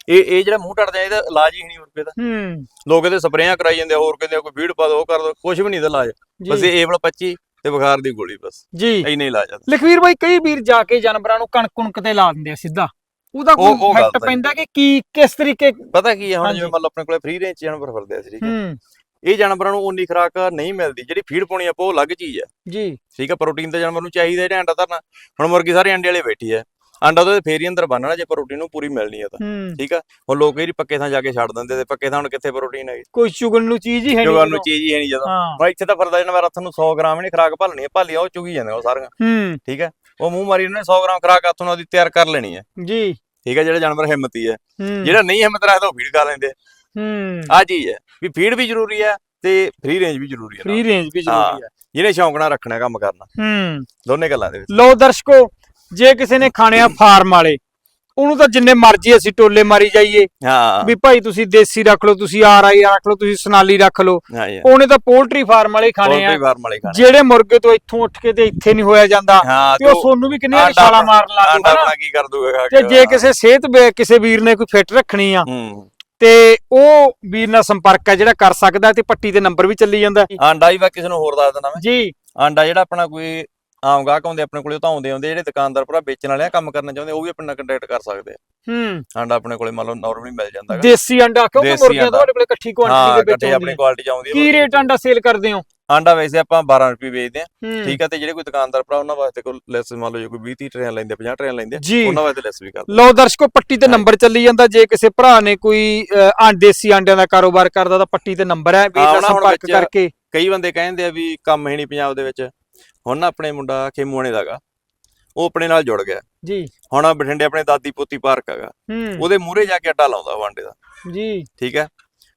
ਇਹ ਇਹ ਜਿਹੜਾ ਮੂੰਹ ਟੱਟਦਾ ਇਹਦਾ ਇਲਾਜ ਹੀ ਨਹੀਂ ਕੋਈ ਦਾ। ਹੂੰ। ਲੋਕ ਇਹਦੇ ਸਪਰੇਆਂ ਕਰਾਈ ਜਾਂਦੇ ਹੋਰ ਕਹਿੰਦੇ ਕੋਈ ਫੀਡ ਪਾ ਦੋ ਉਹ ਕਰ ਦੋ ਕੁਝ ਵੀ ਨਹੀਂ ਦਾ ਇਲਾਜ। ਬਸ ਇਹ ਏਵਲ 25 ਤੇ ਬੁਖਾਰ ਦੀ ਗੋਲੀ ਬਸ। ਜੀ। ਇੰਨਾ ਹੀ ਆ ਲਖਵੀਰ ਬਾਈ ਕਈ ਵੀਰ ਜਾ ਕੇ ਜਾਨਵਰਾਂ ਨੂੰ ਕਣਕ ਕੁਣਕ ਤੇ ਲਾ ਦਿੰਦੇ ਆ ਸਿੱਧਾ। ਉਹਦਾ ਉਹ- ਕੋਈ ਇਫੈਕਟ। ਪੈਂਦਾ ਕਿ ਕੀ ਕਿਸ ਤਰੀਕੇ ਪਤਾ ਕੀ ਹੈ ਹੁਣ। ਜਿਵੇਂ ਮੰਨ ਲਓ ਆਪਣੇ ਕੋਲੇ ਫ੍ਰੀ ਰੇਂਜ ਜਾਨਵਰ ਫਿਰਦੇ ਆ ਠੀਕ ਹੈ। ਇਹ ਜਾਨਵਰਾਂ ਨੂੰ ਉਨੀ ਖੁਰਾਕ ਨਹੀਂ ਮਿਲਦੀ ਜਿਹੜੀ ਫੀਡ ਪਾਉਣੀ ਆਪਾਂ ਉਹ ਅਲੱਗ ਚੀਜ਼ ਹੈ ਜੀ। ਠੀਕ ਹੈ ਪ੍ਰੋਟੀਨ ਤਾਂ ਜਾਨਵਰ ਨੂੰ ਚਾਹੀਦਾ ਜਿਹੜਾ ਅੰਡਾ ਧਰਨਾ। ਹੁਣ ਮੁਰਗੀ ਸਾਰੇ ਅੰਡੇ ਵਾਲੇ ਬੈਠੀ ਹੈ ਅੰਡਾ ਉਹਦੇ ਫੇਰ ਹੀ ਅੰਦਰ ਬੰਨਣਾ ਜੇ ਪ੍ਰੋਟੀਨ ਨੂੰ ਪੂਰੀ ਮਿਲਣੀ ਹੈ ਤਾਂ। ਹੂੰ। ਠੀਕ ਆ? ਹੁਣ ਲੋਕ ਇਹਦੀ ਪੱਕੇ ਥਾਂ ਜਾ ਕੇ ਛੱਡ ਦਿੰਦੇ ਤੇ ਪੱਕੇ ਥਾਂ ਹੁਣ ਕਿੱਥੇ ਪ੍ਰੋਟੀਨ ਹੈਗੀ ਕੋਈ ਚੁਗਣ ਨੂੰ ਚੀਜ਼ ਹੀ ਹੈ ਨਹੀਂ ਉਹਨੂੰ ਚੀਜ਼ ਹੀ ਹੈ ਨਹੀਂ ਜਦੋਂ। ਹਾਂ। ਹੁਣ ਇੱਥੇ ਤਾਂ ਫਿਰਦਾ ਜਾਨਵਰ ਹੱਥ ਨੂੰ 100 ਗ੍ਰਾਮ ਨਹੀਂ ਖੁਰਾਕ ਭਾਲਣੀ ਹੈ ਭਾਲੀਆਂ ਉਹ ਚੁਗੀ ਜਾਂਦੇ ਉਹ ਸਾਰੀਆਂ। ਹੂੰ। ਠੀਕ ਹੈ ਉਹ ਮੂੰਹ ਮਾਰੀ ਉਹਨੇ 100 ਗ੍ਰਾਮ ਖੁਰਾਕ ਹੱਥ ਨੂੰ ਉਹਦੀ ਤਿਆਰ ਕਰ ਲੈਣੀ ਹੈ ਜੀ। ਠੀਕ ਹੈ ਜਿਹੜਾ ਜਾਨਵਰ ਹਿੰਮਤੀ ਹੈ ਹੂੰ। ਜਿਹੜਾ ਨਹੀਂ ਹਿੰਮਤ ਰੱਖਦਾ ਉਹ ਫੀਡ ਖਾ ਲੈਂਦੇ ਹੂੰ। ਆ ਚੀਜ਼ ਹੈ ਵੀ ਫੀਡ ਵੀ ਜ਼ਰੂਰੀ ਹੈ ਤੇ ਫ੍ਰੀ ਰੇਂਜ ਵੀ ਜ਼ਰੂਰੀ ਹੈ ਫ੍ਰੀ ਰੇਂਜ ਵੀ ਜ਼ਰੂਰੀ ਹੈ। ਜਿਹਨੇ ਸ਼ੌਂਕ ਨਾਲ ਰੱਖਣਾ ਕੰਮ ਕਰਨਾ। ਹੂੰ। ਦੋਨੇ ਗੱਲਾਂ ਦੇ ਵਿੱਚ। ਲੋ ਦਰਸ਼ਕੋ ਜੇ ਕਿਸੇ ਨੇ ਖਾਣੇ ਆ ਫਾਰਮ ਵਾਲੇ ਉਹਨੂੰ ਤਾਂ ਜਿੰਨੇ ਮਰਜ਼ੀ ਅਸੀਂ ਟੋਲੇ ਮਾਰੀ ਜਾਈਏ। ਹਾਂ। ਵੀ ਭਾਈ ਤੁਸੀਂ ਦੇਸੀ ਰੱਖ ਲਓ ਤੁਸੀਂ ਆਰ ਆਈ ਰੱਖ ਲਓ ਤੁਸੀਂ ਸਨਾਲੀ ਰੱਖ ਲਓ। ਹਾਂ ਉਹਨੇ ਤਾਂ ਪੋਲਟਰੀ ਫਾਰਮ ਵਾਲੇ ਹੀ ਖਾਣੇ ਆ। ਜਿਹੜੇ ਮੁਰਗੇ ਤੋਂ ਇੱਥੋਂ ਉੱਠ ਕੇ ਤੇ ਇੱਥੇ ਨਹੀਂ ਹੋਇਆ ਜਾਂਦਾ ਹਾਂ ਤੇ ਉਹ ਸੋਨੂੰ ਵੀ ਕਿੰਨੇ ਆਂਡਾ ਛਾਲਾ ਮਾਰਨ ਲੱਗ ਆਪਣਾ ਕੀ ਕਰ ਦੂਗਾ ਤੇ ਜੇ ਕਿਸੇ ਸਿਹਤ ਵੇ- ਕਿਸੇ ਵੀਰ ਨੇ ਕੋਈ ਫਿੱਟ ਰੱਖਣੀ ਆ ਹੂੰ। ਤੇ ਉਹ ਵੀਰ ਨਾਲ ਸੰਪਰਕ ਹੈ ਜਿਹੜਾ ਕਰ ਸਕਦਾ ਤੇ ਪੱਟੀ ਤੇ ਨੰਬਰ ਵੀ ਚੱਲੀ ਜਾਂਦਾ। ਆਂਡਾ ਵੀ ਮੈਂ ਕਿਸੇ ਨੂੰ ਹੋਰ ਦੱਸ ਦਿੰਦਾ ਮੈਂ। ਜੀ। ਆਂਡਾ ਜਿਹੜਾ ਆਪਣਾ ਕੋਈ ਆਮ ਗਾਹਕ ਆਉਂਦੇ ਆਪਣੇ ਕੋਲੇ ਉਹ ਤਾਂ ਆਉਂਦੇ ਆਉਂਦੇ ਜਿਹੜੇ ਦੁਕਾਨਦਾਰ ਭਰਾ ਵੇਚਣ ਵਾਲੇ ਆ ਕੰਮ ਕਰਨਾ ਚਾਹੁੰਦੇ ਉਹ ਵੀ ਆਪਣੇ ਨਾਲ ਕੰਟੈਕਟ ਕਰ ਸਕਦੇ ਆ। ਹੂੰ। ਆਂਡਾ ਆਪਣੇ ਕੋਲੇ ਮੰਨ ਲਓ ਨਾਰਮਲੀ ਮਿਲ ਜਾਂਦਾ ਹੈਗਾ ਦੇਸੀ ਅੰਡਾ ਕਿਉਂਕਿ ਦੇਸੀ ਮੁਰਗੀਆਂ ਅੰਡਾ। ਤੁਹਾਡੇ ਕੋਲੇ ਇਕੱਠੀ ਕੁਆਂਟੀਟੀ ਹਾਂ ਦੇ ਵਿੱਚ ਇਕੱਠੇ ਆਉਂਦੀ ਆਪਣੀ ਕੁਆਲਿਟੀ ਚ ਆਉਂਦੀ ਕੀ ਹੈ ਰੇਟ ਅੰਡਾ ਸੇਲ ਕਰਦੇ ਹੋ? ਆਂਡਾ ਵੈਸੇ ਆਪਾਂ 12 ਰੁਪਏ ਵੇਚਦੇ ਆ। ਹੂੰ। ਠੀਕ ਆ ਤੇ ਜਿਹੜੇ ਕੋਈ ਦੁਕਾਨਦਾਰ ਭਰਾ ਉਹਨਾਂ ਵਾਸਤੇ ਕੋਈ ਲੈਸ ਮੰਨ ਲਓ ਜੇ ਕੋਈ 20 30 ਟਰੇਆਂ ਲੈਂਦੇ 50 ਟਰੇਆਂ ਲੈਂਦੇ ਆ, ਜੀ। ਉਹਨਾਂ ਵਾਸਤੇ ਲੈਸ ਵੀ ਕਰਦੇ ਲਓ ਦਰਸ਼ਕੋ ਪੱਟੀ ਤੇ ਨੰਬਰ ਚੱਲੀ ਜਾਂਦਾ। ਜੇ ਕਿਸੇ ਭਰਾ ਨੇ ਕੋਈ ਆਂ ਦੇਸੀ ਆਂਡਿਆਂ ਦਾ ਕਾਰੋਬਾਰ ਕਰਦਾ ਤਾਂ ਪੱਟੀ ਤੇ ਨੰਬਰ ਹੈ। ਵੀਰ ਹਾਂ, ਨਾਲ ਉਹਨਾਂ ਹੁਣ ਸੰਪਰਕ ਵਿੱਚ- ਕਰਕੇ। ਕਈ ਬੰਦੇ ਕਹਿੰਦੇ ਆ ਵੀ ਕੰਮ ਹੈ ਨਹੀਂ ਪੰਜਾਬ ਦੇ ਵਿੱਚ। ਹੁਣ ਨਾ ਆਪਣੇ ਮੁੰਡਾ ਖੇਮੂਆਣੇ ਦਾਗਾ ਉਹ ਆਪਣੇ ਨਾਲ ਜੁੜ ਗਿਆ। ਜੀ। ਹੁਣ ਆਹ ਬਠਿੰਡੇ ਆਪਣੇ ਦਾਦੀ ਪੋਤੀ ਪਾਰਕ ਹੈਗਾ ਉਹਦੇ ਮੂਹਰੇ ਜਾ ਕੇ ਅੱਡਾ ਲਾਉਂਦਾ ਆਂਡੇ ਦਾ। ਜੀ। ਠੀਕ ਹੈ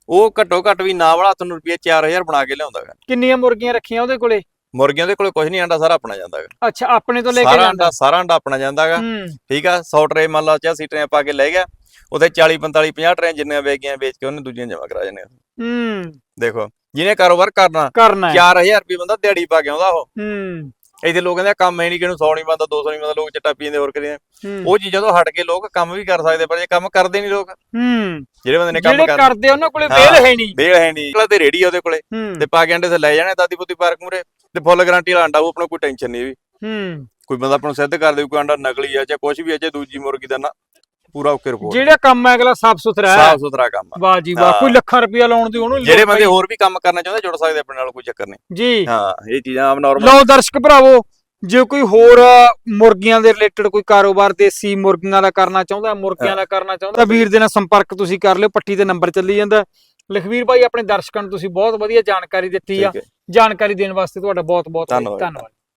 ਉਹ ਘੱਟੋ ਘੱਟ ਵੀ ਨਾ ਵਾਲਾ ਤੁਹਾਨੂੰ ਰੁਪਏ 4000 ਬਣਾ ਕੇ ਲਿਆਉਂਦਾ ਹੈਗਾ ਕਿੰਨੀਆਂ ਮੁਰਗੀਆਂ ਰੱਖੀਆਂ ਉਹਦੇ ਕੋਲੇ? ਮੁਰਗੀਆਂ ਦੇ ਕੋਲੇ ਕੁਝ ਨਹੀਂ ਆਂਡਾ ਸਾਰਾ ਆਪਣਾ ਜਾਂਦਾ ਹੈਗਾ ਅੱਛਾ ਆਪਣੇ ਤੋਂ ਲੈ ਕੇ ਜਾਂਦਾ। ਸਾਰਾ ਆਂਡਾ ਆਪਣਾ ਜਾਂਦਾ ਹੈਗਾ ਹੂੰ। ਠੀਕ ਆ? 100 ਟਰੇ ਮੰਨ ਲਾ 80 ਟਰੇ ਪਾ ਕੇ ਲੈ ਗਿਆ। ਉਹਦੇ 40 45 50 ਟਰੇ ਜਿੰਨੀਆਂ ਵੇਚ ਗਈਆਂ ਵੇਚ ਕੇ ਉਹਨੇ ਦੂਜੀਆਂ ਜਮਾ ਕਰਾ ਜਾਣੇ ਹੂੰ। ਦੇਖੋ ਜਿਹਨੇ ਕਾਰੋਬਾਰ ਕਰਨਾ ਕਰਨਾ ਹੈ। 4000 ਰੁਪਏ ਬੰਦਾ ਦਿਹਾੜੀ ਪਾ ਕੇ ਆਉਂਦਾ ਉਹ। ਹੂੰ। ਇੱਥੇ ਲੋਕ ਕਹਿੰਦੇ ਕੰਮ ਹੈ ਨਹੀਂ ਕਿਹਨੂੰ 100 ਨਹੀਂ ਬੰਦਾ 200 ਨਹੀਂ ਬੰਦਾ ਲੋਕ ਚਿੱਟਾ ਪੀਂਦੇ ਹੋਰ ਕਰੀਏ ਉਹ ਚੀਜ਼ਾਂ ਤੋਂ ਹਟ ਕੇ ਲੋਕ ਕੰਮ ਵੀ ਕਰ ਸਕਦੇ ਪਰ ਜੇ ਕੰਮ ਕਰਦੇ ਨਹੀਂ ਲੋਕ। ਹੂੰ। ਜਿਹੜੇ ਬੰਦੇ ਨੇ ਕੰਮ ਜਿਹੜੇ ਕਰਦੇ ਆ, ਉਹਨਾਂ ਕੋਲੇ। ਵੇਲ ਹੈ ਨਹੀਂ। ਬੇਲ ਹੈ ਨਹੀਂ। ਤੇ ਰੇੜੀ ਉਹਦੇ ਕੋਲੇ। ਤੇ ਪਾ ਕੇ ਅੰਡੇ ਤੇ ਲੈ ਜਾਣੇ ਦਾਦੀ ਪੁੱਤੀ ਪਾਰਕ ਮੂਰੇ ਤੇ ਫੁੱਲ ਗਾਰੰਟੀ ਵਾਲਾ ਅੰਡਾ ਉਹ ਆਪਣਾ ਕੋਈ ਟੈਨਸ਼ਨ ਨਹੀਂ ਵੀ। ਹੂੰ। ਕੋਈ ਬੰਦਾ ਆਪਾਂ ਨੂੰ ਸਿੱਧ ਕਰ ਦੇ ਕੋਈ ਅੰਡਾ ਨਕਲੀ ਆ ਚਾਹੇ ਕੁਝ ਵੀ ਆ ਚਾਹੇ ਦੂਜੀ ਮੁਰਗੀ ਦਾ ਨਾ। ਪੂਰਾ ਓਕੇ ਰਿਪੋਰਟ ਜਿਹੜਾ ਕੰਮ ਹੈ ਅਗਲਾ ਸਾਫ਼ ਸੁਥਰਾ ਹੈ। ਸਾਫ਼ ਸੁਥਰਾ ਕੰਮ ਆ ਵਾਹ ਜੀ ਵਾਹ। ਕੋਈ ਲੱਖਾਂ ਰੁਪਇਆ ਲਾਉਣ ਦੀ ਉਹਨੂੰ ਜਿਹੜੇ ਬੰਦੇ। ਹੋਰ ਵੀ ਕੰਮ ਕਰਨਾ ਚਾਹੁੰਦੇ ਜੁੜ ਸਕਦੇ ਆਪਣੇ ਨਾਲ ਕੋਈ ਚੱਕਰ ਨਹੀਂ। ਜੀ। ਹਾਂ ਇਹ ਚੀਜ਼ਾਂ ਆਮ ਨਾਰਮਲ ਲਓ ਦਰਸ਼ਕ ਭਰਾਵੋ ਜੇ ਕੋਈ ਹੋਰ ਮੁਰਗੀਆਂ ਦੇ ਰਿਲੇਟਡ ਕੋਈ ਕਾਰੋਬਾਰ ਦੇਸੀ ਮੁਰਗੀਆਂ ਦਾ ਕਰਨਾ ਚਾਹੁੰਦਾ ਮੁਰਗੀਆਂ ਦਾ ਕਰਨਾ ਚਾਹੁੰਦਾ ਤਾਂ ਵੀਰ ਦੇ ਨਾਲ ਸੰਪਰਕ ਤੁਸੀਂ ਕਰ ਲਿਓ ਪੱਟੀ ਤੇ ਨੰਬਰ ਚੱਲੀ ਜਾਂਦਾ। ਲਖਵੀਰ ਭਾਈ ਆਪਣੇ ਦਰਸ਼ਕਾਂ ਨੂੰ ਤੁਸੀਂ ਬਹੁਤ ਵਧੀਆ ਜਾਣਕਾਰੀ ਦਿੱਤੀ ਆ। ਜਾਣਕਾਰੀ ਦੇਣ ਵਾਸਤੇ ਤੁਹਾਡਾ ਬਹੁਤ ਬਹੁਤ। ਧੰਨਵਾਦ।